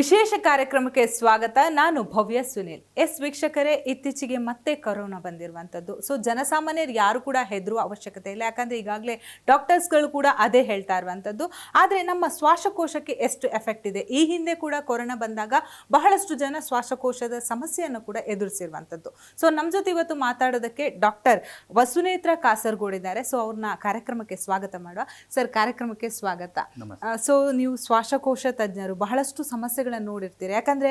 ವಿಶೇಷ ಕಾರ್ಯಕ್ರಮಕ್ಕೆ ಸ್ವಾಗತ. ನಾನು ಭವ್ಯ ಸುನೀಲ್. ಎಸ್ ವೀಕ್ಷಕರೇ ಇತ್ತೀಚೆಗೆ ಮತ್ತೆ ಕೊರೋನಾ ಬಂದಿರುವಂಥದ್ದು. ಸೊ ಜನಸಾಮಾನ್ಯರು ಯಾರು ಕೂಡ ಹೆದರುವ ಅವಶ್ಯಕತೆ ಇಲ್ಲ. ಯಾಕಂದರೆ ಈಗಾಗಲೇ ಡಾಕ್ಟರ್ಸ್ಗಳು ಕೂಡ ಅದೇ ಹೇಳ್ತಾ ಇರುವಂಥದ್ದು. ಆದರೆ ನಮ್ಮ ಶ್ವಾಸಕೋಶಕ್ಕೆ ಎಷ್ಟು ಎಫೆಕ್ಟ್ ಇದೆ? ಈ ಹಿಂದೆ ಕೂಡ ಕೊರೋನಾ ಬಂದಾಗ ಬಹಳಷ್ಟು ಜನ ಶ್ವಾಸಕೋಶದ ಸಮಸ್ಯೆಯನ್ನು ಕೂಡ ಎದುರಿಸಿರುವಂಥದ್ದು. ಸೊ ನಮ್ಮ ಜೊತೆ ಇವತ್ತು ಮಾತಾಡೋದಕ್ಕೆ ಡಾಕ್ಟರ್ ವಸುನೇತ್ರ ಕಾಸರಗೋಡ್ ಇದ್ದಾರೆ. ಸೊ ಅವ್ರನ್ನ ಕಾರ್ಯಕ್ರಮಕ್ಕೆ ಸ್ವಾಗತ ಮಾಡುವ. ಸರ್ ಕಾರ್ಯಕ್ರಮಕ್ಕೆ ಸ್ವಾಗತ. ಸೊ ನೀವು ಶ್ವಾಸಕೋಶ ತಜ್ಞರು ಬಹಳಷ್ಟು ಸಮಸ್ಯೆಗಳನ್ನು ನೋಡಿರ್ತೀರಿ. ಯಾಕಂದರೆ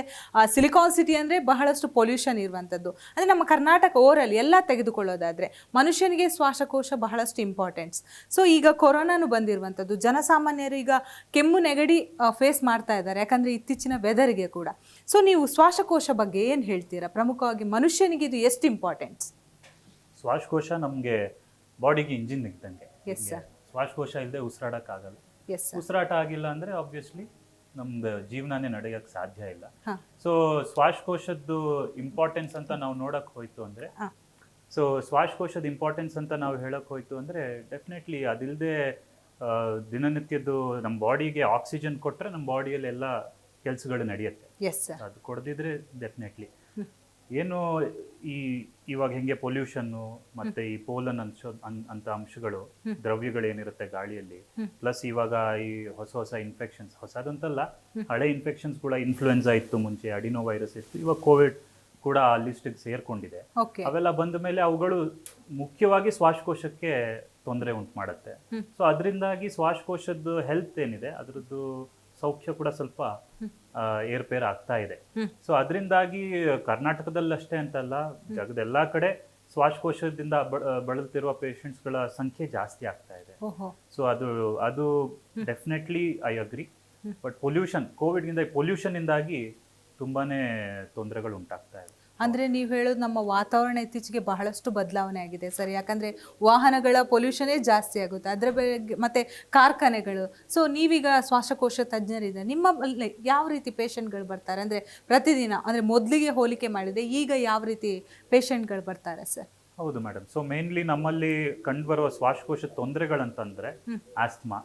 ಸಿಲಿಕಾನ್ ಸಿಟಿ ಅಂದರೆ ಬಹಳಷ್ಟು ಪೊಲ್ಯೂಷನ್ ಇರುವಂಥದ್ದು ಅಂದರೆ ನಮ್ಮ ಕರ್ನಾಟಕ ಓವರಲ್ಲಿ ಎಲ್ಲ ತೆಗೆದುಕೊಳ್ಳೋದಾದರೆ ಮನುಷ್ಯನಿಗೆ ಶ್ವಾಸಕೋಶ ಬಹಳಷ್ಟು ಇಂಪಾರ್ಟೆಂಟ್ಸ್ ಸೊ ಈಗ ಕೊರೋನಾನು ಬಂದಿರುವಂಥದ್ದು ಜನಸಾಮಾನ್ಯರು ಈಗ ಕೆಮ್ಮು ನೆಗಡಿ ಫೇಸ್ ಮಾಡ್ತಾ ಇದ್ದಾರೆ. ಯಾಕಂದರೆ ಇತ್ತೀಚಿನ ವೆದರ್ಗೆ ಕೂಡ. ಸೊ ನೀವು ಶ್ವಾಸಕೋಶ ಬಗ್ಗೆ ಏನು ಹೇಳ್ತೀರಾ? ಪ್ರಮುಖವಾಗಿ ಮನುಷ್ಯನಿಗೆ ಇದು ಎಷ್ಟು ಇಂಪಾರ್ಟೆಂಟ್ಸ್ ಶ್ವಾಸಕೋಶ ನಮಗೆ ಬಾಡಿಗೆ ಇಂಜಿನ್ ಇದ್ದಂಗೆ. ಶ್ವಾಸಕೋಶ ಇಲ್ಲದೆ ಉಸಿರಾಡಕ್ಕಾಗಲ್ಲ. ಉಸಿರಾಟ ಆಗಿಲ್ಲ ಅಂದ್ರೆ ಆಬ್ವಿಯಸ್ಲಿ ನಮ್ದು ಜೀವನನೇ ನಡೆಯಕ್ಕೆ ಸಾಧ್ಯ ಇಲ್ಲ. ಸೊ ಶ್ವಾಸಕೋಶದ್ದು ಇಂಪಾರ್ಟೆನ್ಸ್ ಅಂತ ನಾವು ನೋಡಕ್ ಹೋಯ್ತು ಅಂದ್ರೆ ಸೊ ಶ್ವಾಸಕೋಶದ ಇಂಪಾರ್ಟೆನ್ಸ್ ಅಂತ ನಾವು ಹೇಳಕ್ ಹೋಯ್ತು ಅಂದ್ರೆ ಡೆಫಿನೆಟ್ಲಿ ಅದಿಲ್ಲದೆ ದಿನನಿತ್ಯದ್ದು ನಮ್ಮ ಬಾಡಿಗೆ ಆಕ್ಸಿಜನ್ ಕೊಟ್ರೆ ನಮ್ಮ ಬಾಡಿಯಲ್ಲಿ ಎಲ್ಲ ಕೆಲಸಗಳು ನಡೆಯುತ್ತೆ. ಅದು ಕೊಡದಿದ್ರೆ ಡೆಫಿನೆಟ್ಲಿ ಏನು ಈ ಇವಾಗ ಹೆಂಗೆ ಪೊಲ್ಯೂಷನ್ನು ಮತ್ತೆ ಈ ಪೋಲನ್ ಅಂಶ ಅಂತ ಅಂಶಗಳು ದ್ರವ್ಯಗಳೇನಿರುತ್ತೆ ಗಾಳಿಯಲ್ಲಿ ಪ್ಲಸ್ ಇವಾಗ ಈ ಹೊಸ ಹೊಸ ಇನ್ಫೆಕ್ಷನ್ಸ್ ಹೊಸದಂತಲ್ಲ ಹಳೆ ಇನ್ಫೆಕ್ಷನ್ಸ್ ಕೂಡ ಇನ್ಫ್ಲೂಯೆನ್ಸಾ ಇತ್ತು ಮುಂಚೆ ಅಡಿನೋ ವೈರಸ್ ಇತ್ತು ಇವಾಗ ಕೋವಿಡ್ ಕೂಡ ಆ ಲಿಸ್ಟಿಗೆ ಸೇರ್ಕೊಂಡಿದೆ. ಅವೆಲ್ಲ ಬಂದ ಮೇಲೆ ಅವುಗಳು ಮುಖ್ಯವಾಗಿ ಶ್ವಾಸಕೋಶಕ್ಕೆ ತೊಂದರೆ ಉಂಟು ಮಾಡುತ್ತೆ. ಸೊ ಅದರಿಂದಾಗಿ ಶ್ವಾಸಕೋಶದ್ದು ಹೆಲ್ತ್ ಏನಿದೆ ಅದರದ್ದು ಸೌಖ್ಯ ಕೂಡ ಸ್ವಲ್ಪ ಏರ್ಪೇರ್ ಆಗ್ತಾ ಇದೆ. ಸೊ ಅದರಿಂದಾಗಿ ಕರ್ನಾಟಕದಲ್ಲಷ್ಟೇ ಅಂತಲ್ಲ ಜಗದ ಎಲ್ಲಾ ಕಡೆ ಶ್ವಾಸಕೋಶದಿಂದ ಬಳಲುತ್ತಿರುವ ಬಳಲ್ತಿರುವ ಪೇಷಂಟ್ಸ್ಗಳ ಸಂಖ್ಯೆ ಜಾಸ್ತಿ ಆಗ್ತಾ ಇದೆ. ಸೊ ಅದು ಅದು definitely I agree but pollution ಕೋವಿಡ್ಗಿಂತ pollution ಇಂದಾಗಿ ತುಂಬಾನೇ ತೊಂದರೆಗಳು ಉಂಟಾಗ್ತಾ ಇದೆ. ಅಂದರೆ ನೀವು ಹೇಳೋದು ನಮ್ಮ ವಾತಾವರಣ ಇತ್ತೀಚೆಗೆ ಬಹಳಷ್ಟು ಬದಲಾವಣೆ ಆಗಿದೆ ಸರ್. ಯಾಕಂದರೆ ವಾಹನಗಳ ಪೊಲ್ಯೂಷನೇ ಜಾಸ್ತಿ ಆಗುತ್ತೆ. ಅದರ ಬಗ್ಗೆ ಮತ್ತು ಕಾರ್ಖಾನೆಗಳು. ಸೊ ನೀವೀಗ ಶ್ವಾಸಕೋಶ ತಜ್ಞರಿದೆ ನಿಮ್ಮ ಯಾವ ರೀತಿ ಪೇಷಂಟ್ಗಳು ಬರ್ತಾರೆ? ಅಂದರೆ ಪ್ರತಿದಿನ, ಅಂದರೆ ಮೊದಲಿಗೆ ಹೋಲಿಕೆ ಮಾಡಿದೆ ಈಗ ಯಾವ ರೀತಿ ಪೇಷಂಟ್ಗಳು ಬರ್ತಾರೆ ಸರ್? ಹೌದು ಮೇಡಮ್ ಸೊ ಮೇನ್ಲಿ ನಮ್ಮಲ್ಲಿ ಕಂಡುಬರುವ ಶ್ವಾಸಕೋಶ ತೊಂದರೆಗಳಂತಂದ್ರೆ ಆಸ್ಮಾ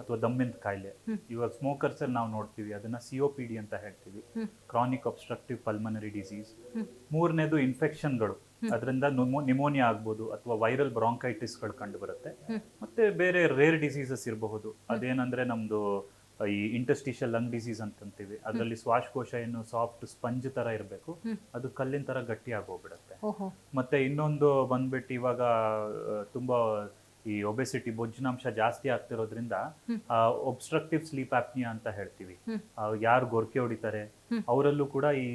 ಅಥವಾ ದಮ್ಮಿನ ಕಾಯಿಲೆ. ಇವಾಗ ಸ್ಮೋಕರ್ಸ್ ಅಲ್ಲಿ ನಾವು ನೋಡ್ತೀವಿ ಅದನ್ನ ಸಿಒಪಿಡಿ ಅಂತ ಹೇಳ್ತೀವಿ. ಕ್ರಾನಿಕ್ ಅಬ್ಸ್ಟ್ರಕ್ಟಿವ್ ಪಲ್ಮನರಿ ಡಿಸೀಸ್ ಮೂರನೇದು ಇನ್ಫೆಕ್ಷನ್ಗಳು ಅದರಿಂದ ನಿಮೋನಿಯಾ ಆಗ್ಬೋದು ಅಥವಾ ವೈರಲ್ ಬ್ರಾಂಕೈಟಿಸ್ಗಳು ಕಂಡು ಬರುತ್ತೆ ಮತ್ತೆ ಬೇರೆ ರೇರ್ ಡಿಸೀಸಸ್ ಇರಬಹುದು. ಅದೇನಂದ್ರೆ ನಮ್ದು ಈ ಇಂಟಸ್ಟಿಷಿಯಲ್ ಲಂಗ್ ಡಿಸೀಸ್ ಅಂತಂತೀವಿ ಅದರಲ್ಲಿ ಶ್ವಾಸಕೋಶ ಏನು ಸಾಫ್ಟ್ ಸ್ಪಂಜ್ ತರ ಇರಬೇಕು ಅದು ಕಲ್ಲಿನ ತರ ಗಟ್ಟಿ ಆಗೋಗ್ಬಿಡುತ್ತೆ ಮತ್ತೆ ಇನ್ನೊಂದು ಬಂದ್ಬಿಟ್ಟು ಇವಾಗ ತುಂಬಾ ಈ ಒಬೆಸಿಟಿ ಬೊಜ್ಜಿನಾಂಶ ಜಾಸ್ತಿ ಆಗ್ತಿರೋದ್ರಿಂದ ಒಬ್ಸ್ಟ್ರಕ್ಟಿವ್ ಸ್ಲೀಪ್ ಆಪ್ನಿಯಾ ಅಂತ ಹೇಳ್ತೀವಿ. ಯಾರು ಗೊರಕೆ ಹೊಡಿತಾರೆ ಅವರಲ್ಲೂ ಕೂಡ ಈ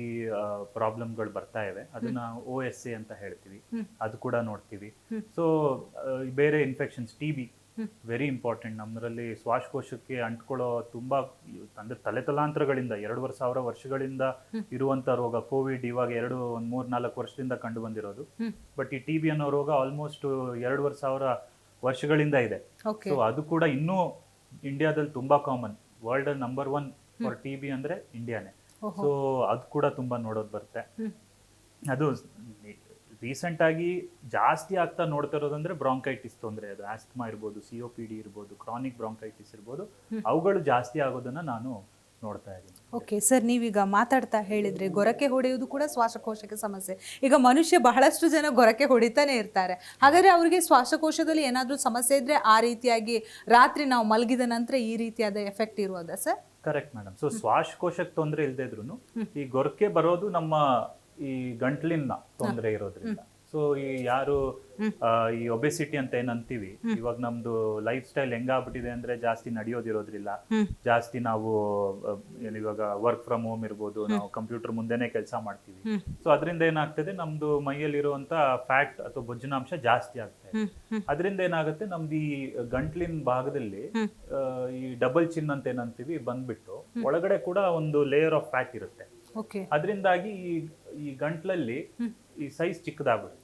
ಪ್ರಾಬ್ಲಮ್ಗಳು ಬರ್ತಾ ಇವೆ. ಅದನ್ನ ಓ ಎಸ್ ಎ ಅಂತ ಹೇಳ್ತೀವಿ. ಅದು ಕೂಡ ನೋಡ್ತೀವಿ. ಸೊ ಬೇರೆ infections T B very important ನಮ್ಮದರಲ್ಲಿ ಶ್ವಾಸಕೋಶಕ್ಕೆ ಅಂಟ್ಕೊಳ್ಳೋ ತುಂಬ ಅಂದ್ರೆ ತಲೆ ತಲಾಂತರಗಳಿಂದ ಎರಡೂವರೆ ಸಾವಿರ ವರ್ಷಗಳಿಂದ ಇರುವಂಥ ರೋಗ ಕೋವಿಡ್ ಇವಾಗ ಎರಡು ಒಂದ್ ಮೂರ್ ನಾಲ್ಕು ವರ್ಷದಿಂದ ಕಂಡು ಬಂದಿರೋದು. ಬಟ್ ಈ ಟಿ ಬಿ ಅನ್ನೋ ರೋಗ ಆಲ್ಮೋಸ್ಟ್ ಎರಡೂವರೆ ಸಾವಿರ ವರ್ಷಗಳಿಂದ ಇದೆ. ಸೊ ಅದು ಕೂಡ ಇನ್ನೂ ಇಂಡಿಯಾದಲ್ಲಿ ತುಂಬಾ common world number one for T B ಅಂದ್ರೆ ಇಂಡಿಯಾನೇ ಸೊ ಅದು ಕೂಡ ತುಂಬಾ ನೋಡೋದು ಬರುತ್ತೆ. ಅದು ರೀಸೆಂಟ್ ಆಗಿ ಜಾಸ್ತಿ ಆಗ್ತಾ ನೋಡ್ತಾ ಇರೋದಂದ್ರೆ ಬ್ರಾಂಕೈಟಿಸ್ ತೊಂದರೆ. ಅದು ಆಸ್ಮಾ ಇರ್ಬೋದು ಸಿಒ ಪಿ ಡಿ ಇರ್ಬೋದು ಕ್ರಾನಿಕ್ ಬ್ರಾಂಕೈಟಿಸ್ ಇರ್ಬೋದು. ಅವುಗಳು ಜಾಸ್ತಿ ಆಗೋದನ್ನ ನಾನು ನೋಡ್ತಾ ಇದ್ದೀನಿ. ಓಕೆ ಸರ್ ನೀವೀಗ ಮಾತಾಡ್ತಾ ಹೇಳಿದ್ರೆ ಗೊರಕೆ ಹೊಡೆಯುವುದು ಕೂಡ ಶ್ವಾಸಕೋಶಕ್ಕೆ ಸಮಸ್ಯೆ. ಈಗ ಮನುಷ್ಯ ಬಹಳಷ್ಟು ಜನ ಗೊರಕೆ ಹೊಡಿತಾನೆ ಇರ್ತಾರೆ. ಹಾಗಾದ್ರೆ ಅವರಿಗೆ ಶ್ವಾಸಕೋಶದಲ್ಲಿ ಏನಾದರೂ ಸಮಸ್ಯೆ ಇದ್ರೆ ಆ ರೀತಿಯಾಗಿ ರಾತ್ರಿ ನಾವು ಮಲಗಿದ ನಂತರ ಈ ರೀತಿಯಾದ ಎಫೆಕ್ಟ್ ಇರೋದಾ ಸರ್ ಕರೆಕ್ಟ್ ಮೇಡಮ್ ಸೊ ಶ್ವಾಸಕೋಶಕ್ಕೆ ತೊಂದರೆ ಇಲ್ಲದೆ ಇದ್ರು ಈ ಗೊರಕೆ ಬರೋದು ನಮ್ಮ ಈ ಗಂಟ್ಲಿನ ತೊಂದರೆ ಇರೋದ್ರಿಂದ. ಸೊ ಈ ಯಾರು ಆ, ಈ ಒಬೆಸಿಟಿ ಅಂತ ಏನ್ ಅಂತೀವಿ ಇವಾಗ ನಮ್ದು ಲೈಫ್ ಸ್ಟೈಲ್ ಹೆಂಗಾಗ್ಬಿಟ್ಟಿದೆ ಅಂದ್ರೆ ಜಾಸ್ತಿ ನಡೆಯೋದಿರೋದ್ರಿಲ್ಲ. ಜಾಸ್ತಿ ನಾವು ಇವಾಗ ವರ್ಕ್ ಫ್ರಮ್ ಹೋಮ್ ಇರ್ಬೋದು ನಾವು ಕಂಪ್ಯೂಟರ್ ಮುಂದೆನೆ ಕೆಲಸ ಮಾಡ್ತೀವಿ. ಸೊ ಅದರಿಂದ ಏನಾಗ್ತದೆ ನಮ್ದು ಮೈಯಲ್ಲಿರುವಂತ ಫ್ಯಾಟ್ ಅಥವಾ ಬೊಜ್ಜಿನಾಂಶ ಜಾಸ್ತಿ ಆಗ್ತದೆ ಅದರಿಂದ ಏನಾಗುತ್ತೆ ನಮ್ದು ಈ ಗಂಟ್ಲಿನ ಭಾಗದಲ್ಲಿ ಈ ಡಬಲ್ ಚಿನ್ ಅಂತ ಏನಂತೀವಿ ಬಂದ್ಬಿಟ್ಟು ಒಳಗಡೆ ಕೂಡ ಒಂದು ಲೇಯರ್ ಆಫ್ ಫ್ಯಾಟ್ ಇರುತ್ತೆ. ಅದರಿಂದಾಗಿ ಈ ಈ ಗಂಟ್ಲಲ್ಲಿ ಈ ಸೈಜ್ ಚಿಕ್ಕದಾಗುತ್ತೆ.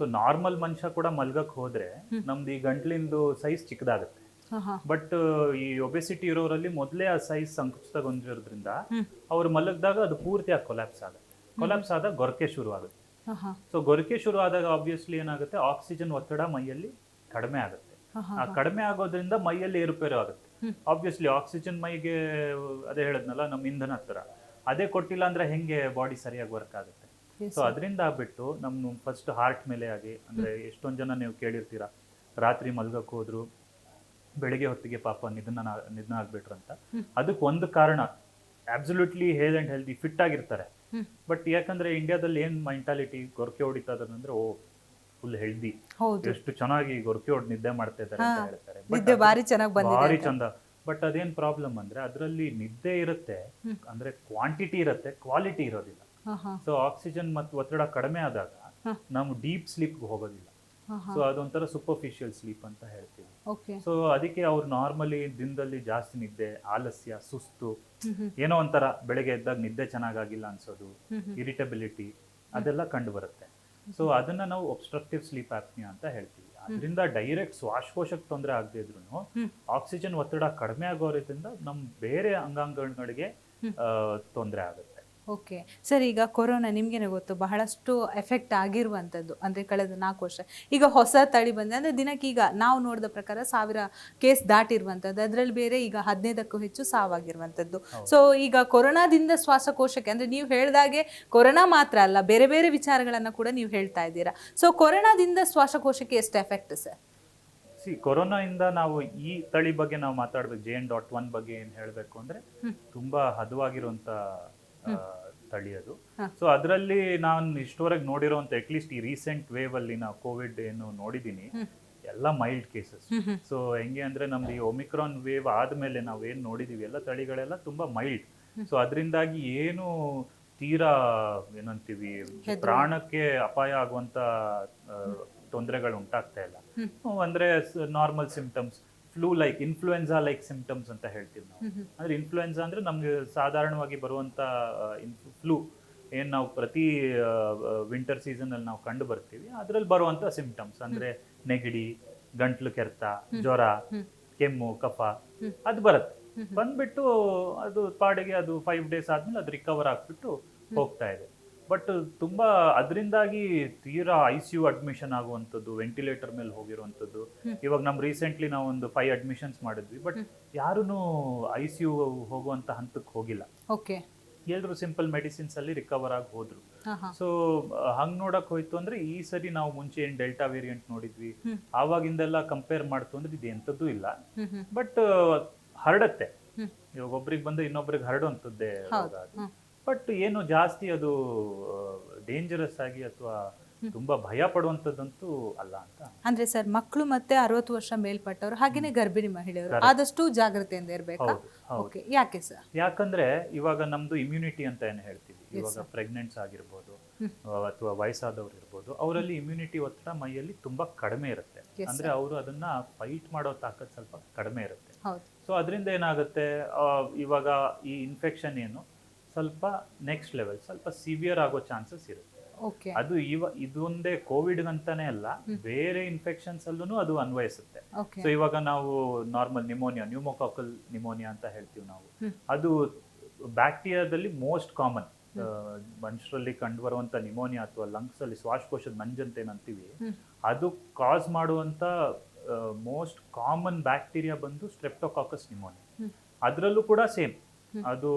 ಸೊ ನಾರ್ಮಲ್ ಮನುಷ್ಯ ಕೂಡ ಮಲ್ಗಕ್ ಹೋದ್ರೆ ನಮ್ದು ಈ ಗಂಟ್ಲಿಂದು ಸೈಜ್ ಚಿಕ್ಕದಾಗುತ್ತೆ. ಬಟ್ ಈ ಒಬೆಸಿಟಿ ಇರೋರಲ್ಲಿ ಮೊದಲೇ ಆ ಸೈಜ್ ಸಂಕುಚಿತಗೊಂಡಿರೋದ್ರಿಂದ ಅವ್ರು ಮಲಗಿದಾಗ ಅದು ಪೂರ್ತಿಯಾಗಿ ಕೊಲ್ಯಾಪ್ಸ್ ಆಗುತ್ತೆ. ಕೊಲ್ಯಾಪ್ಸ್ ಆದಾಗ ಗೊರಕೆ ಶುರು ಆಗುತ್ತೆ ಸೊ ಗೊರಕೆ ಶುರು ಆದಾಗ ಆಬ್ವಿಯಸ್ಲಿ ಏನಾಗುತ್ತೆ? ಆಕ್ಸಿಜನ್ ಒತ್ತಡ ಮೈಯಲ್ಲಿ ಕಡಿಮೆ ಆಗುತ್ತೆ. ಆ ಕಡಿಮೆ ಆಗೋದ್ರಿಂದ ಮೈಯಲ್ಲಿ ಏರುಪೇರು ಆಗುತ್ತೆ. ಆಬ್ವಿಯಸ್ಲಿ ಆಕ್ಸಿಜನ್ ಮೈಗೆ ಅದೇ ಹೇಳದ್ನಲ್ಲ ನಮ್ಮ ಇಂಧನ ಹತ್ರ. ಅದೇ ಕೊಟ್ಟಿಲ್ಲ ಅಂದ್ರೆ ಹೆಂಗೆ ಬಾಡಿ ಸರಿಯಾಗಿ ವರ್ಕ್ ಆಗುತ್ತೆ? ಸೊ ಅದರಿಂದ ಬಿಟ್ಟು ನಮ್ಮ ಫಸ್ಟ್ ಹಾರ್ಟ್ ಮೇಲೆ ಆಗಿ ಅಂದ್ರೆ ಎಷ್ಟೊಂದ್ ಜನ ನೀವು ಕೇಳಿರ್ತೀರಾ ರಾತ್ರಿ ಮಲ್ಗಕ್ ಹೋದ್ರು ಬೆಳಿಗ್ಗೆ ಹೊತ್ತಿಗೆ ಪಾಪ ನಿಧನ ನಿಧನ ಆಗ್ಬಿಟ್ರು ಅಂತ. ಅದಕ್ಕೆ ಒಂದು ಕಾರಣ absolutely hale and healthy fit ಆಗಿರ್ತಾರೆ. ಬಟ್ ಯಾಕಂದ್ರೆ ಇಂಡಿಯಾದಲ್ಲಿ ಏನ್ ಮೆಂಟಾಲಿಟಿ ಗೊರಕೆ ಹೊಡಿತದಂದ್ರೆ ಓ ಫುಲ್ ಹೆಲ್ದಿ ಎಷ್ಟು ಚೆನ್ನಾಗಿ ಗೊರಕೆ ಹೊಡ್ ನಿದ್ದೆ ಮಾಡ್ತಾ ಇದ್ದಾರೆ ಅಂತ. ಹೇಳ್ತಾರೆ. ಬಂದಿದೆ ಚಂದ. ಬಟ್ ಅದೇನ್ ಪ್ರಾಬ್ಲಮ್ ಅಂದ್ರೆ ಅದರಲ್ಲಿ ನಿದ್ದೆ ಇರುತ್ತೆ ಅಂದ್ರೆ ಕ್ವಾಂಟಿಟಿ ಇರುತ್ತೆ ಕ್ವಾಲಿಟಿ ಇರೋದಿಲ್ಲ. ಸೊ ಆಕ್ಸಿಜನ್ ಮತ್ತು ಒತ್ತಡ ಕಡಿಮೆ ಆದಾಗ ನಾವು ಡೀಪ್ ಸ್ಲೀಪ್ ಹೋಗೋದಿಲ್ಲ. ಸೊ ಅದೊಂಥರ ಸೂಪರ್ಫಿಷಿಯಲ್ ಸ್ಲೀಪ್ ಅಂತ ಹೇಳ್ತೀವಿ. ಸೊ ಅದಕ್ಕೆ ಅವ್ರು ನಾರ್ಮಲಿ ದಿನದಲ್ಲಿ ಜಾಸ್ತಿ ನಿದ್ದೆ ಆಲಸ್ಯ ಸುಸ್ತು ಏನೋ ಒಂಥರ ಬೆಳಗ್ಗೆ ಎದ್ದಾಗ ನಿದ್ದೆ ಚೆನ್ನಾಗಾಗಿಲ್ಲ ಅನ್ಸೋದು ಇರಿಟಬಿಲಿಟಿ ಅದೆಲ್ಲ ಕಂಡು ಬರುತ್ತೆ ಸೊ ಅದನ್ನ ನಾವು ಒಬ್ಸ್ಟ್ರಕ್ಟಿವ್ ಸ್ಲೀಪ್ ಆಪ್ನಿಯಾ ಅಂತ ಹೇಳ್ತೀವಿ. ಅದರಿಂದ ಡೈರೆಕ್ಟ್ ಶ್ವಾಸಕೋಶಕ್ಕೆ ತೊಂದರೆ ಆಗದೆ ಇದ್ರು ಆಕ್ಸಿಜನ್ ಒತ್ತಡ ಕಡಿಮೆ ಆಗೋದ್ರಿಂದ ನಮ್ ಬೇರೆ ಅಂಗಾಂಗಗಳಿಗೆ ತೊಂದರೆ ಆಗುತ್ತೆ. ಓಕೆ. ಸರ್ ಈಗ ಕೊರೋನಾ ನಿಮ್ಗೇನೆ ಗೊತ್ತು ಬಹಳಷ್ಟು ಎಫೆಕ್ಟ್ ಆಗಿರುವಂಥದ್ದು ಅಂದರೆ ಕಳೆದ ನಾಲ್ಕು ವರ್ಷ. ಈಗ ಹೊಸ ತಳಿ ಬಂದಿದೆ ಅಂದರೆ ದಿನಕ್ಕೆ ಈಗ ನಾವು ನೋಡಿದ ಪ್ರಕಾರ ಸಾವಿರ ಕೇಸ್ ದಾಟಿರುವಂಥದ್ದು ಅದರಲ್ಲಿ ಬೇರೆ ಈಗ ಹದಿನೈದಕ್ಕೂ ಹೆಚ್ಚು ಸಾವಾಗಿರುವಂಥದ್ದು ಸೊ ಈಗ ಕೊರೋನಾದಿಂದ ಶ್ವಾಸಕೋಶಕ್ಕೆ ಅಂದರೆ ನೀವು ಹೇಳಿದಾಗೆ ಕೊರೋನಾ ಮಾತ್ರ ಅಲ್ಲ ಬೇರೆ ಬೇರೆ ವಿಚಾರಗಳನ್ನು ಕೂಡ ನೀವು ಹೇಳ್ತಾ ಇದ್ದೀರಾ. ಸೊ ಕೊರೋನಾದಿಂದ ಶ್ವಾಸಕೋಶಕ್ಕೆ ಎಷ್ಟು ಎಫೆಕ್ಟ್ ಸರ್? ಸಿ ಕೊರೋನಾ ಇಂದ ನಾವು ಈ ತಳಿ ಬಗ್ಗೆ ನಾವು ಮಾತಾಡ್ಬೇಕು ಜೆ ಎನ್ ಡಾಟ್ ಒನ್ ಬಗ್ಗೆ ಏನು ಹೇಳಬೇಕು ಅಂದ್ರೆ ತುಂಬಾ ಹದವಾಗಿರುವಂತ ಆ, ತಳಿ ಅದು ಹ. ಸೊ ಅದರಲ್ಲಿ ನಾನು ಇಷ್ಟವರೆಗೆ ನೋಡಿರೋಂಥ ಅಟ್ಲೀಸ್ಟ್ ಈ ರೀಸೆಂಟ್ ವೇವ್ ಅಲ್ಲಿ ನಾವು ಕೋವಿಡ್ ಏನು ನೋಡಿದೀನಿ ಎಲ್ಲ ಮೈಲ್ಡ್ ಕೇಸಸ್ ಸೊ ಹೆಂಗೆ ಅಂದ್ರೆ ನಮ್ದು ಈ ಒಮಿಕ್ರಾನ್ ವೇವ್ ಆದ್ಮೇಲೆ ನಾವು ಏನು ನೋಡಿದೀವಿ ಎಲ್ಲ ತಳಿಗಳೆಲ್ಲ ತುಂಬಾ ಮೈಲ್ಡ್ ಸೊ ಅದರಿಂದಾಗಿ ಏನು ತೀರಾ ಏನಂತೀವಿ ಪ್ರಾಣಕ್ಕೆ ಅಪಾಯ ಆಗುವಂತ ತೊಂದರೆಗಳು ಉಂಟಾಗ್ತಾ ಇಲ್ಲ. ಅಂದ್ರೆ normal symptoms flu like influenza like symptoms ಅಂತ ಹೇಳ್ತೀವಿ ನಾವು. ಅಂದ್ರೆ ಇನ್ಫ್ಲೂಯೆನ್ಸಾ ಅಂದ್ರೆ ನಮ್ಗೆ ಸಾಧಾರಣವಾಗಿ ಬರುವಂತ ಫ್ಲೂ ಏನ್ ನಾವು ಪ್ರತಿ ವಿಂಟರ್ ಸೀಸನ್ ಅಲ್ಲಿ ನಾವು ಕಂಡು ಬರ್ತೀವಿ. ಅದ್ರಲ್ಲಿ ಬರುವಂತ ಸಿಂಪ್ಟಮ್ಸ್ ಅಂದ್ರೆ ನೆಗಡಿ ಗಂಟ್ಲು ಕೆರೆತ ಜ್ವರ ಕೆಮ್ಮು ಕಫ ಅದು ಬರುತ್ತೆ. ಬಂದ್ಬಿಟ್ಟು ಅದು ಪಾಡಿಗೆ ಅದು ಫೈವ್ ಡೇಸ್ ಆದ್ಮೇಲೆ ಅದು ರಿಕವರ್ ಆಗ್ಬಿಟ್ಟು ಹೋಗ್ತಾ ಇದೆ. ಬಟ್ ತುಂಬಾ ಅದರಿಂದಾಗಿ ತೀರಾ ಐ ಸಿ ಯು ಅಡ್ಮಿಷನ್ ಆಗುವಂಥದ್ದು ವೆಂಟಿಲೇಟರ್ ಮೇಲೆ ಹೋಗಿರುವಂಥದ್ದು. ಇವಾಗ ನಮ್ಮ ರೀಸೆಂಟ್ಲಿ ನಾವು ಒಂದು ಫೈವ್ ಅಡ್ಮಿಷನ್ಸ್ ಮಾಡಿದ್ವಿ ಬಟ್ ಯಾರೂ ಐ ಸಿ ಯು ಹೋಗುವಂಥ ಹಂತಕ್ಕೆ ಹೋಗಿಲ್ಲ. ಓಕೆ. ಎಲ್ಲರೂ ಸಿಂಪಲ್ ಮೆಡಿಸಿನ್ಸ್ ಅಲ್ಲಿ ರಿಕವರ್ ಆಗಿ ಹೋದ್ರು. ಸೊ ಹಂಗ್ ನೋಡಕ್ ಹೋಯ್ತು ಅಂದ್ರೆ ಈ ಸರಿ ನಾವು ಮುಂಚೆ ಏನ್ ಡೆಲ್ಟಾ ವೇರಿಯಂಟ್ ನೋಡಿದ್ವಿ ಆವಾಗಿಂದೆಲ್ಲ ಕಂಪೇರ್ ಮಾಡ್ತು ಅಂದ್ರೆ ಇದು ಎಂಥದ್ದು ಇಲ್ಲ. ಬಟ್ ಹರಡತ್ತೆ. ಇವಾಗ ಒಬ್ರಿಗೆ ಬಂದು ಇನ್ನೊಬ್ರಿಗೆ ಹರಡುವಂಥದ್ದೇ. ಬಟ್ ಏನು ಜಾಸ್ತಿ ಅದು ಡೇಂಜರಸ್ ಆಗಿ ಅಥವಾ ತುಂಬಾ ಭಯ ಪಡುವಂತದ್ದಂತೂ ಅಲ್ಲ ಅಂತ. ಅಂದ್ರೆ ಸರ್ ಮಕ್ಕಳು ಮತ್ತೆ ಅರವತ್ತು ವರ್ಷ ಮೇಲ್ಪಟ್ಟವರು ಹಾಗೇನೆ ಗರ್ಭಿಣಿ ಮಹಿಳೆಯರು ಆದಷ್ಟು ಜಾಗ್ರತೆಯಿಂದ ಇರ್ಬೇಕಾ? ಓಕೆ ಯಾಕೆ ಸರ್? ಯಾಕಂದ್ರೆ ಇವಾಗ ನಮ್ದು ಇಮ್ಯುನಿಟಿ ಅಂತ ಏನು ಹೇಳ್ತೀವಿ? ಇವಾಗ ಪ್ರೆಗ್ನೆಂಟ್ಸ್ ಆಗಿರ್ಬೋದು ಅಥವಾ ವಯಸ್ಸಾದವ್ರು ಇರ್ಬೋದು ಅವರಲ್ಲಿ ಇಮ್ಯುನಿಟಿ ಒತ್ತಡ ಮೈಯಲ್ಲಿ ತುಂಬಾ ಕಡಿಮೆ ಇರುತ್ತೆ. ಅಂದ್ರೆ ಅವರು ಅದನ್ನ ಫೈಟ್ ಮಾಡೋ ತಾಕತ್ ಸ್ವಲ್ಪ ಕಡಿಮೆ ಇರುತ್ತೆ. ಸೊ ಅದರಿಂದ ಏನಾಗುತ್ತೆ? ಇವಾಗ ಈ ಇನ್ಫೆಕ್ಷನ್ ಏನು? ಸ್ವಲ್ಪ ನೆಕ್ಸ್ಟ್ ಲೆವೆಲ್ ಸ್ವಲ್ಪ ಸಿವಿಯರ್ ಆಗೋ ಚಾನ್ಸಸ್ ಇರುತ್ತೆ. ಅದು ಇವ ಇದೊಂದೇ ಕೋವಿಡ್ ಅಂತಾನೆ ಅಲ್ಲ ಬೇರೆ ಇನ್ಫೆಕ್ಷನ್ಸ್ ಅಲ್ಲೂ ಅದು ಅನ್ವಯಿಸುತ್ತೆ. ಸೊ ಇವಾಗ ನಾವು ನಾರ್ಮಲ್ ನಿಮೋನಿಯಾ ನ್ಯೂಮೋಕಾಕಲ್ ನಿಮೋನಿಯಾ ಅಂತ ಹೇಳ್ತೀವಿ ನಾವು. ಅದು ಬ್ಯಾಕ್ಟೀರಿಯಾದಲ್ಲಿ ಮೋಸ್ಟ್ ಕಾಮನ್ ಮನುಷ್ಯರಲ್ಲಿ ಕಂಡು ಬರುವಂತ ನಿಮೋನಿಯಾ ಅಥವಾ ಲಂಗ್ಸ್ ಅಲ್ಲಿ ಶ್ವಾಸಕೋಶದ ಮಂಜಂತ ಏನಂತೀವಿ ಹ್ಮ್. ಅದು ಕಾಸ್ ಮಾಡುವಂತ ಮೋಸ್ಟ್ ಕಾಮನ್ ಬ್ಯಾಕ್ಟೀರಿಯಾ ಬಂದು ಸ್ಟ್ರೆಪ್ಟೋಕಾಕಸ್ ನಿಮೋನಿಯಾ. ಅದರಲ್ಲೂ ಕೂಡ ಸೇಮ್ ಅದು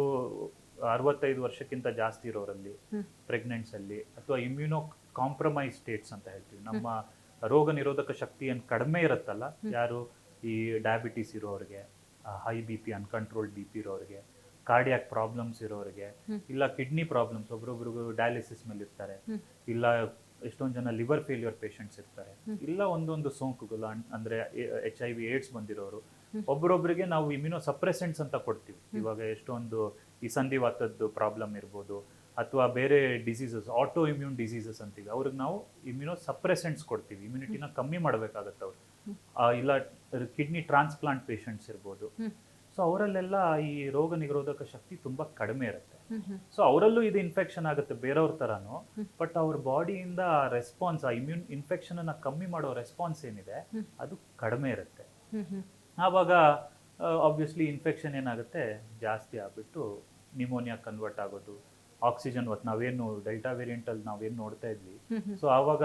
ಅರವತ್ತೈದು ವರ್ಷಕ್ಕಿಂತ ಜಾಸ್ತಿ ಇರೋರಲ್ಲಿ ಪ್ರೆಗ್ನೆಂಟ್ಸಲ್ಲಿ ಪ್ರೆಗ್ನೆಂಟ್ಸ್ ಅಲ್ಲಿ ಅಥವಾ ಇಮ್ಯುನೋ ಕಾಂಪ್ರಮೈಸ್ ಸ್ಟೇಟ್ಸ್ ಅಂತ ಹೇಳ್ತೀವಿ. ನಮ್ಮ ರೋಗ ನಿರೋಧಕ ಶಕ್ತಿ ಏನು ಕಡಿಮೆ ಇರುತ್ತಲ್ಲ ಯಾರು ಈ ಡಯಾಬಿಟಿಸ್ ಇರೋರಿಗೆ high B P uncontrolled B P ಇರೋರಿಗೆ ಕಾರ್ಡಿಯಾಕ್ ಪ್ರಾಬ್ಲಮ್ಸ್ ಇರೋರಿಗೆ ಇಲ್ಲ ಕಿಡ್ನಿ ಪ್ರಾಬ್ಲಮ್ಸ್ ಒಬ್ರೊಬ್ರಿಗೂ ಡಯಾಲಿಸಿಸ್ ಮೇಲೆ ಇರ್ತಾರೆ ಇಲ್ಲ ಎಷ್ಟೊಂದು ಜನ ಲಿವರ್ ಫೇಲ್ಯೂರ್ ಪೇಷಂಟ್ಸ್ ಇರ್ತಾರೆ ಇಲ್ಲ ಒಂದೊಂದು ಸೋಂಕುಗಳು ಅಂದ್ರೆ ಎಚ್ ಐ ವಿ ಏಡ್ಸ್ ಬಂದಿರೋರು ಒಬ್ಬರೊಬ್ಬರಿಗೆ ನಾವು ಇಮ್ಯುನೋ ಸಪ್ರೆಸೆಂಟ್ಸ್ ಅಂತ ಕೊಡ್ತೀವಿ. ಇವಾಗ ಎಷ್ಟೊಂದು ಈ ಸಂಧಿವಾತದ್ದು ಪ್ರಾಬ್ಲಮ್ ಇರ್ಬೋದು ಅಥವಾ ಬೇರೆ ಡಿಸೀಸಸ್ ಆಟೋ ಇಮ್ಯೂನ್ ಡಿಸೀಸಸ್ ಅಂತೀವಿ. ಅವ್ರಿಗೆ ನಾವು ಇಮ್ಯುನೋ ಸಪ್ರೆಸೆಂಟ್ಸ್ ಕೊಡ್ತೀವಿ ಇಮ್ಯುನಿಟಿನ ಕಮ್ಮಿ ಮಾಡಬೇಕಾಗತ್ತೆ ಅವ್ರು. ಇಲ್ಲ ಕಿಡ್ನಿ ಟ್ರಾನ್ಸ್ಪ್ಲಾಂಟ್ ಪೇಷಂಟ್ಸ್ ಇರ್ಬೋದು. ಸೊ ಅವರಲ್ಲೆಲ್ಲ ಈ ರೋಗ ನಿರೋಧಕ ಶಕ್ತಿ ತುಂಬಾ ಕಡಿಮೆ ಇರುತ್ತೆ. ಸೊ ಅವರಲ್ಲೂ ಇದು ಇನ್ಫೆಕ್ಷನ್ ಆಗುತ್ತೆ ಬೇರೆಯವ್ರ ತರಾನು. ಬಟ್ ಅವ್ರ ಬಾಡಿಯಿಂದ ರೆಸ್ಪಾನ್ಸ್ ಆ ಇಮ್ಯೂನ್ ಇನ್ಫೆಕ್ಷನ್ ಅನ್ನ ಕಮ್ಮಿ ಮಾಡೋ ರೆಸ್ಪಾನ್ಸ್ ಏನಿದೆ ಅದು ಕಡಿಮೆ ಇರುತ್ತೆ. ಆವಾಗ ಆಬ್ವಿಯಸ್ಲಿ ಇನ್ಫೆಕ್ಷನ್ ಏನಾಗುತ್ತೆ? ಜಾಸ್ತಿ ಆಗ್ಬಿಟ್ಟು ನಿಮೋನಿಯಾ ಕನ್ವರ್ಟ್ ಆಗೋದು ಆಕ್ಸಿಜನ್ ಒತ್ತು ನಾವೇನು ಡೆಲ್ಟಾ ವೇರಿಯಂಟ್ ಅಲ್ಲಿ ನಾವೇನು ನೋಡ್ತಾ ಇದ್ವಿ. ಸೊ ಆವಾಗ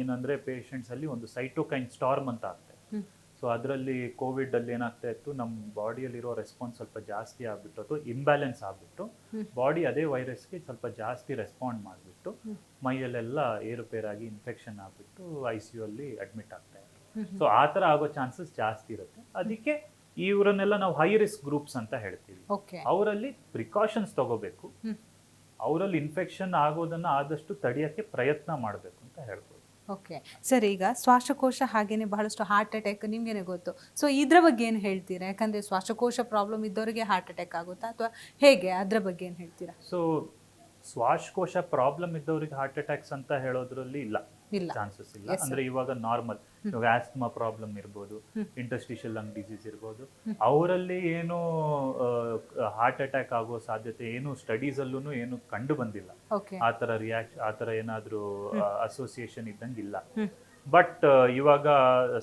ಏನಂದ್ರೆ ಪೇಷಂಟ್ಸ್ ಅಲ್ಲಿ ಒಂದು ಸೈಟೋಕೈನ್ ಸ್ಟಾರ್ಮ್ ಅಂತ ಆಗ್ತದೆ ಇತ್ತು ಸೊ ಅದರಲ್ಲಿ ಕೋವಿಡ್ ಅಲ್ಲಿ ಏನಾಗ್ತಾ ಇತ್ತು ನಮ್ಮ ಬಾಡಿಯಲ್ಲಿರೋ ರೆಸ್ಪಾನ್ಸ್ ಸ್ವಲ್ಪ ಜಾಸ್ತಿ ಆಗ್ಬಿಟ್ಟು ಅಥವಾ ಇಂಬ್ಯಾಲೆನ್ಸ್ ಆಗ್ಬಿಟ್ಟು ಬಾಡಿ ಅದೇ ವೈರಸ್ಗೆ ಸ್ವಲ್ಪ ಜಾಸ್ತಿ ರೆಸ್ಪಾಂಡ್ ಮಾಡಿಬಿಟ್ಟು ಮೈಯಲ್ಲೆಲ್ಲ ಏರುಪೇರಾಗಿ ಇನ್ಫೆಕ್ಷನ್ ಆಗ್ಬಿಟ್ಟು ಐ ಸಿ ಯು ಅಲ್ಲಿ ಅಡ್ಮಿಟ್ ಆಗ್ತಾ ಇತ್ತು ಸೊ ಆ ಥರ ಆಗೋ ಚಾನ್ಸಸ್ ಜಾಸ್ತಿ ಇರುತ್ತೆ. ಅದಕ್ಕೆ ಇವರನ್ನೆಲ್ಲ ನಾವು ಹೈ ರಿಸ್ಕ್ ಗ್ರೂಪ್ಸ್ ಅಂತ ಹೇಳ್ತೀವಿ. ಅವರಲ್ಲಿ ಪ್ರಿಕಾಷನ್ಸ್ ತಗೋಬೇಕು. ಅವರಲ್ಲಿ ಇನ್ಫೆಕ್ಷನ್ ಆಗೋದನ್ನ ಆದಷ್ಟು ತಡೆಯಕ್ಕೆ ಪ್ರಯತ್ನ ಮಾಡಬೇಕು ಅಂತ ಹೇಳ್ಬೋದು. ಓಕೆ ಸರಿ ಈಗ ಶ್ವಾಸಕೋಶ ಹಾಗೇನೆ ಬಹಳಷ್ಟು ಹಾರ್ಟ್ ಅಟ್ಯಾಕ್ ನಿಮ್ಗೇನೆ ಗೊತ್ತು. ಸೊ ಇದ್ರ ಬಗ್ಗೆ ಏನು ಹೇಳ್ತೀರಾ? ಯಾಕಂದ್ರೆ ಶ್ವಾಸಕೋಶ ಪ್ರಾಬ್ಲಮ್ ಇದ್ದವರಿಗೆ ಹಾರ್ಟ್ ಅಟ್ಯಾಕ್ ಆಗುತ್ತಾ? ಅಥವಾ ಹೇಗೆ? ಅದ್ರ ಬಗ್ಗೆ ಏನು ಹೇಳ್ತೀರಾ? ಸೊ ಶ್ವಾಸಕೋಶ ಪ್ರಾಬ್ಲಮ್ ಇದ್ದವರಿಗೆ ಹಾರ್ಟ್ ಅಟ್ಯಾಕ್ಸ್ ಅಂತ ಹೇಳೋದ್ರಲ್ಲಿ ಇಲ್ಲ. ಇಲ್ಲ. ಚಾನ್ಸಸ್ ಇಲ್ಲ. ಅಂದ್ರೆ ಇವಾಗ ನಾರ್ಮಲ್ ಇವಾಗ ಆಸ್ಮಾ ಪ್ರಾಬ್ಲಮ್ ಇರ್ಬೋದು ಇಂಟಸ್ಟಿಷಿಯಲ್ ಇಂಟರ್ಸ್ಟಿಷಿಯಲ್ ಲಂಗ್ ಡಿಸೀಸ್ ಇರ್ಬೋದು. ಅವರಲ್ಲಿ ಏನು ಹಾರ್ಟ್ ಅಟ್ಯಾಕ್ ಆಗೋ ಸಾಧ್ಯತೆ ಏನು ಸ್ಟಡೀಸ್ ಅಲ್ಲೂ ಏನು ಕಂಡು ಬಂದಿಲ್ಲ. ಆತರ ಆ ತರ ರಿಯಾಕ್ಷ ಆ ಥರ ಏನಾದರೂ ಅಸೋಸಿಯೇಷನ್ ಇದ್ದಂಗಿಲ್ಲ ಬಟ್ ಇವಾಗ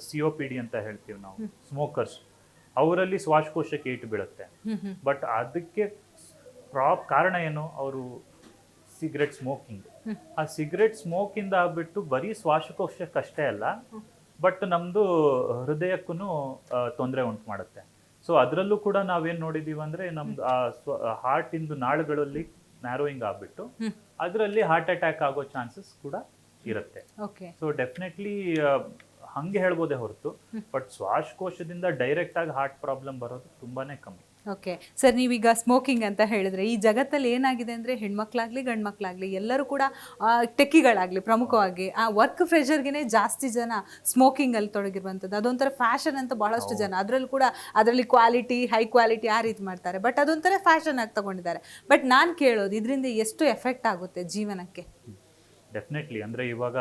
ಸಿ ಒ ಪಿ ಡಿ ಅಂತ ಹೇಳ್ತೀವಿ ನಾವು ಸ್ಮೋಕರ್ಸ್ ಅವರಲ್ಲಿ ಶ್ವಾಸಕೋಶಕ್ಕೆ ಏಟು ಬೀಳುತ್ತೆ. ಬಟ್ ಅದಕ್ಕೆ ಪ್ರಾಪ್ ಕಾರಣ ಏನು? ಅವರು ಸಿಗರೆಟ್ ಸ್ಮೋಕಿಂಗ್. ಆ ಸಿಗರೆಟ್ ಸ್ಮೋಕಿಂದ ಆಗ್ಬಿಟ್ಟು ಬರೀ ಶ್ವಾಸಕೋಶಕ್ಕಷ್ಟೇ ಅಲ್ಲ ಬಟ್ ನಮ್ದು ಹೃದಯಕ್ಕೂ ತೊಂದರೆ ಉಂಟು ಮಾಡುತ್ತೆ. ಸೊ ಅದರಲ್ಲೂ ಕೂಡ ನಾವೇನ್ ನೋಡಿದೀವಿ ಅಂದ್ರೆ ನಮ್ದು ಆ ಹಾರ್ಟ್ ಇಂದು ನಾಳುಗಳಲ್ಲಿ ನ್ಯಾರೋಯಿಂಗ್ ಆಗ್ಬಿಟ್ಟು. ಅದರಲ್ಲಿ ಹಾರ್ಟ್ ಅಟ್ಯಾಕ್ ಆಗೋ ಚಾನ್ಸಸ್ ಕೂಡ ಇರುತ್ತೆ. ಓಕೆ ಸೊ ಡೆಫಿನೆಟ್ಲಿ ಹಂಗೆ ಹೇಳ್ಬೋದೇ ಹೊರತು ಬಟ್ ಶ್ವಾಸಕೋಶದಿಂದ ಡೈರೆಕ್ಟ್ ಆಗಿ ಹಾರ್ಟ್ ಪ್ರಾಬ್ಲಮ್ ಬರೋದು ತುಂಬಾನೇ ಕಮ್ಮಿ. ಓಕೆ ಸರ್ ನೀವೀಗ ಸ್ಮೋಕಿಂಗ್ ಅಂತ ಹೇಳಿದ್ರೆ ಈ ಜಗತ್ತಲ್ಲಿ ಏನಾಗಿದೆ ಅಂದರೆ ಹೆಣ್ಮಕ್ಳಾಗಲಿ ಗಂಡ್ಮಕ್ಳಾಗಲಿ ಎಲ್ಲರೂ ಕೂಡ ಟೆಕ್ಕಿಗಳಾಗಲಿ ಪ್ರಮುಖವಾಗಿ ಆ ವರ್ಕ್ ಪ್ರೆಷರ್ಗೆ ಜಾಸ್ತಿ ಜನ ಸ್ಮೋಕಿಂಗಲ್ಲಿ ತೊಡಗಿರುವಂಥದ್ದು. ಅದೊಂಥರ ಫ್ಯಾಷನ್ ಅಂತ ಬಹಳಷ್ಟು ಜನ. ಅದರಲ್ಲೂ ಕೂಡ ಅದರಲ್ಲಿ ಕ್ವಾಲಿಟಿ ಹೈ ಕ್ವಾಲಿಟಿ ಆ ರೀತಿ ಮಾಡ್ತಾರೆ. ಬಟ್ ಅದೊಂಥರ ಫ್ಯಾಷನ್ ಆಗಿ ತಗೊಂಡಿದ್ದಾರೆ. ಬಟ್ ನಾನು ಕೇಳೋದು ಇದರಿಂದ ಎಷ್ಟು ಎಫೆಕ್ಟ್ ಆಗುತ್ತೆ ಜೀವನಕ್ಕೆ? ಡೆಫಿನೆಟ್ಲಿ ಅಂದ್ರೆ ಇವಾಗ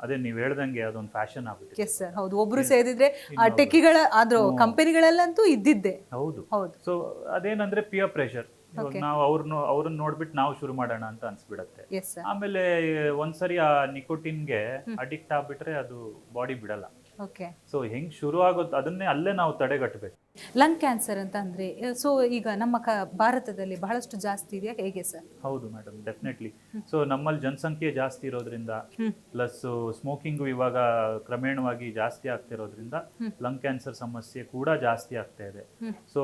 ಅದೇ ನೀವು ಹೇಳ್ದಂಗೆ ಅದೊಂದು ಫ್ಯಾಷನ್ ಆಗ್ಬಿಟ್ಟಿದೆ. ಎಸ್ ಸರ್ ಹೌದು. ಒಬ್ರು ಸೇರಿದ್ರೆ ಆ ಟೆಕ್ಕಿಗಳ ಅದ್ರ ಕಂಪನಿಗಳಲ್ಲಂತೂ ಇದ್ದಿದ್ದೆ. ಹೌದು. ಹೌದು. ಸೊ ಅದೇನಂದ್ರೆ ಪಿಯರ್ ಪ್ರೆಷರ್ ಇವಾಗ ನಾವು ಅವ್ರನ್ನ ಅವ್ರನ್ನ ನೋಡ್ಬಿಟ್ಟು ನಾವು ಶುರು ಮಾಡೋಣ ಅಂತ ಅನ್ಸ್ಬಿಡತ್ತೆ. ಆಮೇಲೆ ಒಂದ್ಸರಿ ಆ ನಿಕೋಟಿನ್ಗೆ ಅಡಿಕ್ಟ್ ಆಗ್ಬಿಟ್ರೆ ಅದು ಬಾಡಿ ಬಿಡಲ್ಲ. ಓಕೆ ಸೊ ಹೆಂಗ್ ಶುರು ಆಗೋದು ಅದನ್ನೇ ಅಲ್ಲೇ ನಾವು ತಡೆಗಟ್ಟಬೇಕು ಲಂಗ್ ಕ್ಯಾನ್ಸರ್ ಅಂತ ಅಂದ್ರೆ ಸೊ ಈಗ ನಮ್ಮ ಕ ಭಾರತದಲ್ಲಿ ಬಹಳಷ್ಟು ಜಾಸ್ತಿ ಇದೆಯಾ? ಹೇಗೆ ಸರ್? ಹೌದು ಮೇಡಮ್ ಡೆಫಿನೆಟ್ಲಿ ಸೊ ನಮ್ಮಲ್ಲಿ ಜನಸಂಖ್ಯೆ ಜಾಸ್ತಿ ಇರೋದ್ರಿಂದ ಪ್ಲಸ್ ಸ್ಮೋಕಿಂಗ್ ಇವಾಗ ಕ್ರಮೇಣವಾಗಿ ಜಾಸ್ತಿ ಆಗ್ತಿರೋದ್ರಿಂದ ಲಂಗ್ ಕ್ಯಾನ್ಸರ್ ಸಮಸ್ಯೆ ಕೂಡ ಜಾಸ್ತಿ ಆಗ್ತಾ ಇದೆ. ಸೊ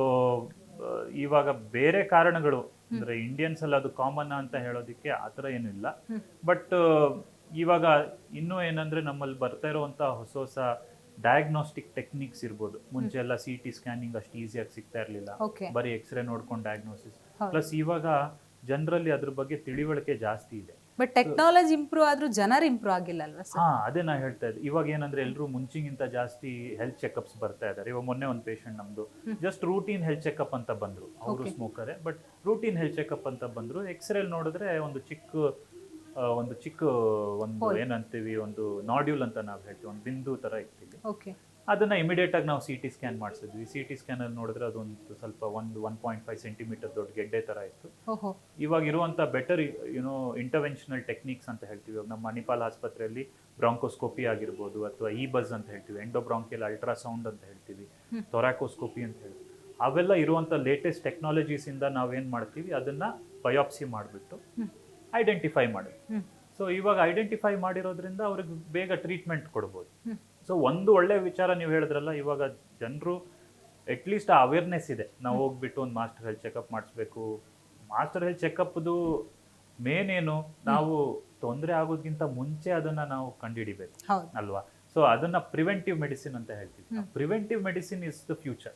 ಇವಾಗ ಬೇರೆ ಕಾರಣಗಳು ಅಂದ್ರೆ ಇಂಡಿಯನ್ಸ್ ಅಲ್ಲಿ ಅದು ಕಾಮನ್ ಅಂತ ಹೇಳೋದಿಕ್ಕೆ ಆ ಥರ ಏನೂ ಇಲ್ಲ. ಬಟ್ ಇವಾಗ ಇನ್ನೂ ಏನಂದ್ರೆ ನಮ್ಮಲ್ಲಿ ಬರ್ತಾ ಇರುವಂತ ಹೊಸ ಹೊಸ ಡಯಾಗ್ನೋಸ್ಟಿಕ್ ಟೆಕ್ನಿಕ್ಸ್ ಇರ್ಬೋದು. ಮುಂಚೆ ಎಲ್ಲ ಸಿ ಟಿ ಸ್ಕ್ಯಾನಿಂಗ್ ಅಷ್ಟು ಈಸಿಯಾಗಿ ಸಿಗ್ತಾ ಇರಲಿಲ್ಲ. ಬರಿ ಬರೀ ಎಕ್ಸ್ರೇ ನೋಡ್ಕೊಂಡು ಡಯಾಗ್ನೋಸಿಸ್ ಹೌದು. ಪ್ಲಸ್ ಇವಾಗ ಜನರಲ್ಲಿ ಅದ್ರ ಬಗ್ಗೆ ತಿಳಿವಳಿಕೆ ಜಾಸ್ತಿ ಇದೆ. ಬಟ್ ಟೆಕ್ನಾಲಜಿ ಇಂಪ್ರೂವ್ ಆದ್ರೂ ಜನರು ಇಂಪ್ರೂವ್ ಆಗಿಲ್ಲ ಅಲ್ವಾ ಸರ್ ಹಾ ಅದೇ ನಾ ಹೇಳ್ತಾ ಇದ್ದೆ. ಇವಾಗ ಏನಂದ್ರೆ ಎಲ್ಲರೂ ಮುಂಚಿಗಿಂತ ಜಾಸ್ತಿ ಹೆಲ್ತ್ ಚೆಕಪ್ಸ್ ಬರ್ತಾ ಇದ್ದಾರೆ ಇವಾಗ ಮೊನ್ನೆ ಒಂದು ಪೇಷಂಟ್ ನಮ್ದು. ಜಸ್ಟ್ ರೂಟೀನ್ ಹೆಲ್ತ್ ಚೆಕಪ್ ಅಂತ ಬಂದ್ರು. ಅವರು. ಸ್ಮೋಕರೇ ಬಟ್ ರೂಟೀನ್ ಹೆಲ್ತ್ ಚೆಕಪ್ ಅಂತ ಬಂದ್ರು. ಎಕ್ಸ್ರೇಲ್ ನೋಡಿದ್ರೆ ಒಂದು ಚಿಕ್ಕ ಒಂದು ಚಿಕ್ಕ ಒಂದು ಏನಂತೀವಿ ಒಂದು ನಾಡ್ಯೂಲ್ ಅಂತ ನಾವು ಹೇಳ್ತೀವಿ ಒಂದು ಬಿಂದು ತರ ಇರ್ತೀವಿ. ಓಕೆ ಅದನ್ನ ಇಮಿಡಿಯೇಟ್ ಆಗಿ ನಾವು ಸಿ ಟಿ ಸ್ಕ್ಯಾನ್ ಮಾಡಿಸಿದ್ವಿ. ಸಿ ಟಿ ಸ್ಕ್ಯಾನ್ ಅಲ್ಲಿ ನೋಡಿದ್ರೆ ಅದೊಂದು ಸ್ವಲ್ಪ ಒಂದು ಒನ್ ಪಾಯಿಂಟ್ ಫೈವ್ ಸೆಂಟಿಮೀಟರ್ ದೊಡ್ಡ ಗೆಡ್ಡೆ ತರ ಇತ್ತು. ಇವಾಗ ಇರುವಂತ ಬೆಟರ್ ಯುನೋ ಇಂಟರ್ವೆನ್ಷನಲ್ ಟೆಕ್ನಿಕ್ಸ್ ಅಂತ ಹೇಳ್ತೀವಿ. ಇವಾಗ ನಮ್ಮ ಮಣಿಪಾಲ್ ಆಸ್ಪತ್ರೆಯಲ್ಲಿ ಬ್ರಾಂಕೋಸ್ಕೋಪಿ ಆಗಿರ್ಬೋದು ಅಥವಾ ಇ ಬಸ್ ಅಂತ ಹೇಳ್ತೀವಿ ಎಂಡೋಬ್ರಾಂಕಿಯಲ್ ಅಲ್ಟ್ರಾಸೌಂಡ್ ಅಂತ ಹೇಳ್ತೀವಿ ಥೊರಾಕೋಸ್ಕೋಪಿ ಅಂತ ಹೇಳ್ತೀವಿ. ಅವೆಲ್ಲ ಇರುವಂತ ಲೇಟೆಸ್ಟ್ ಟೆಕ್ನಾಲಜೀಸ್ ಇಂದ ನಾವೇನ್ ಮಾಡ್ತೀವಿ ಅದನ್ನ ಬಯಾಪ್ಸಿ ಮಾಡಿಬಿಟ್ಟು. ಐಡೆಂಟಿಫೈ ಮಾಡಿ. ಹ್ಮ್. ಸೊ ಇವಾಗ ಐಡೆಂಟಿಫೈ ಮಾಡಿರೋದ್ರಿಂದ ಅವ್ರಿಗೆ ಬೇಗ ಟ್ರೀಟ್ಮೆಂಟ್ ಕೊಡ್ಬೋದು. ಸೊ ಒಂದು ಒಳ್ಳೆ ವಿಚಾರ ನೀವು ಹೇಳಿದ್ರಲ್ಲ ಇವಾಗ ಜನರು ಅಟ್ಲೀಸ್ಟ್ ಆ ಅವೇರ್ನೆಸ್ ಇದೆ. ನಾವು ಹೋಗ್ಬಿಟ್ಟು ಒಂದು ಮಾಸ್ಟರ್ ಹೆಲ್ತ್ ಚೆಕಪ್ ಮಾಡಿಸ್ಬೇಕು. ಮಾಸ್ಟರ್ ಹೆಲ್ತ್ ಚೆಕಪ್ದು ಮೇನ್ ಏನು ನಾವು ತೊಂದರೆ ಆಗೋದ್ಕಿಂತ ಮುಂಚೆ ಅದನ್ನ ನಾವು ಕಂಡುಹಿಡಿಬೇಕು. ಅಲ್ವಾ? ಸೊ ಅದನ್ನ ಪ್ರಿವೆಂಟಿವ್ ಮೆಡಿಸಿನ್ ಅಂತ ಹೇಳ್ತೀವಿ. Preventive medicine is the future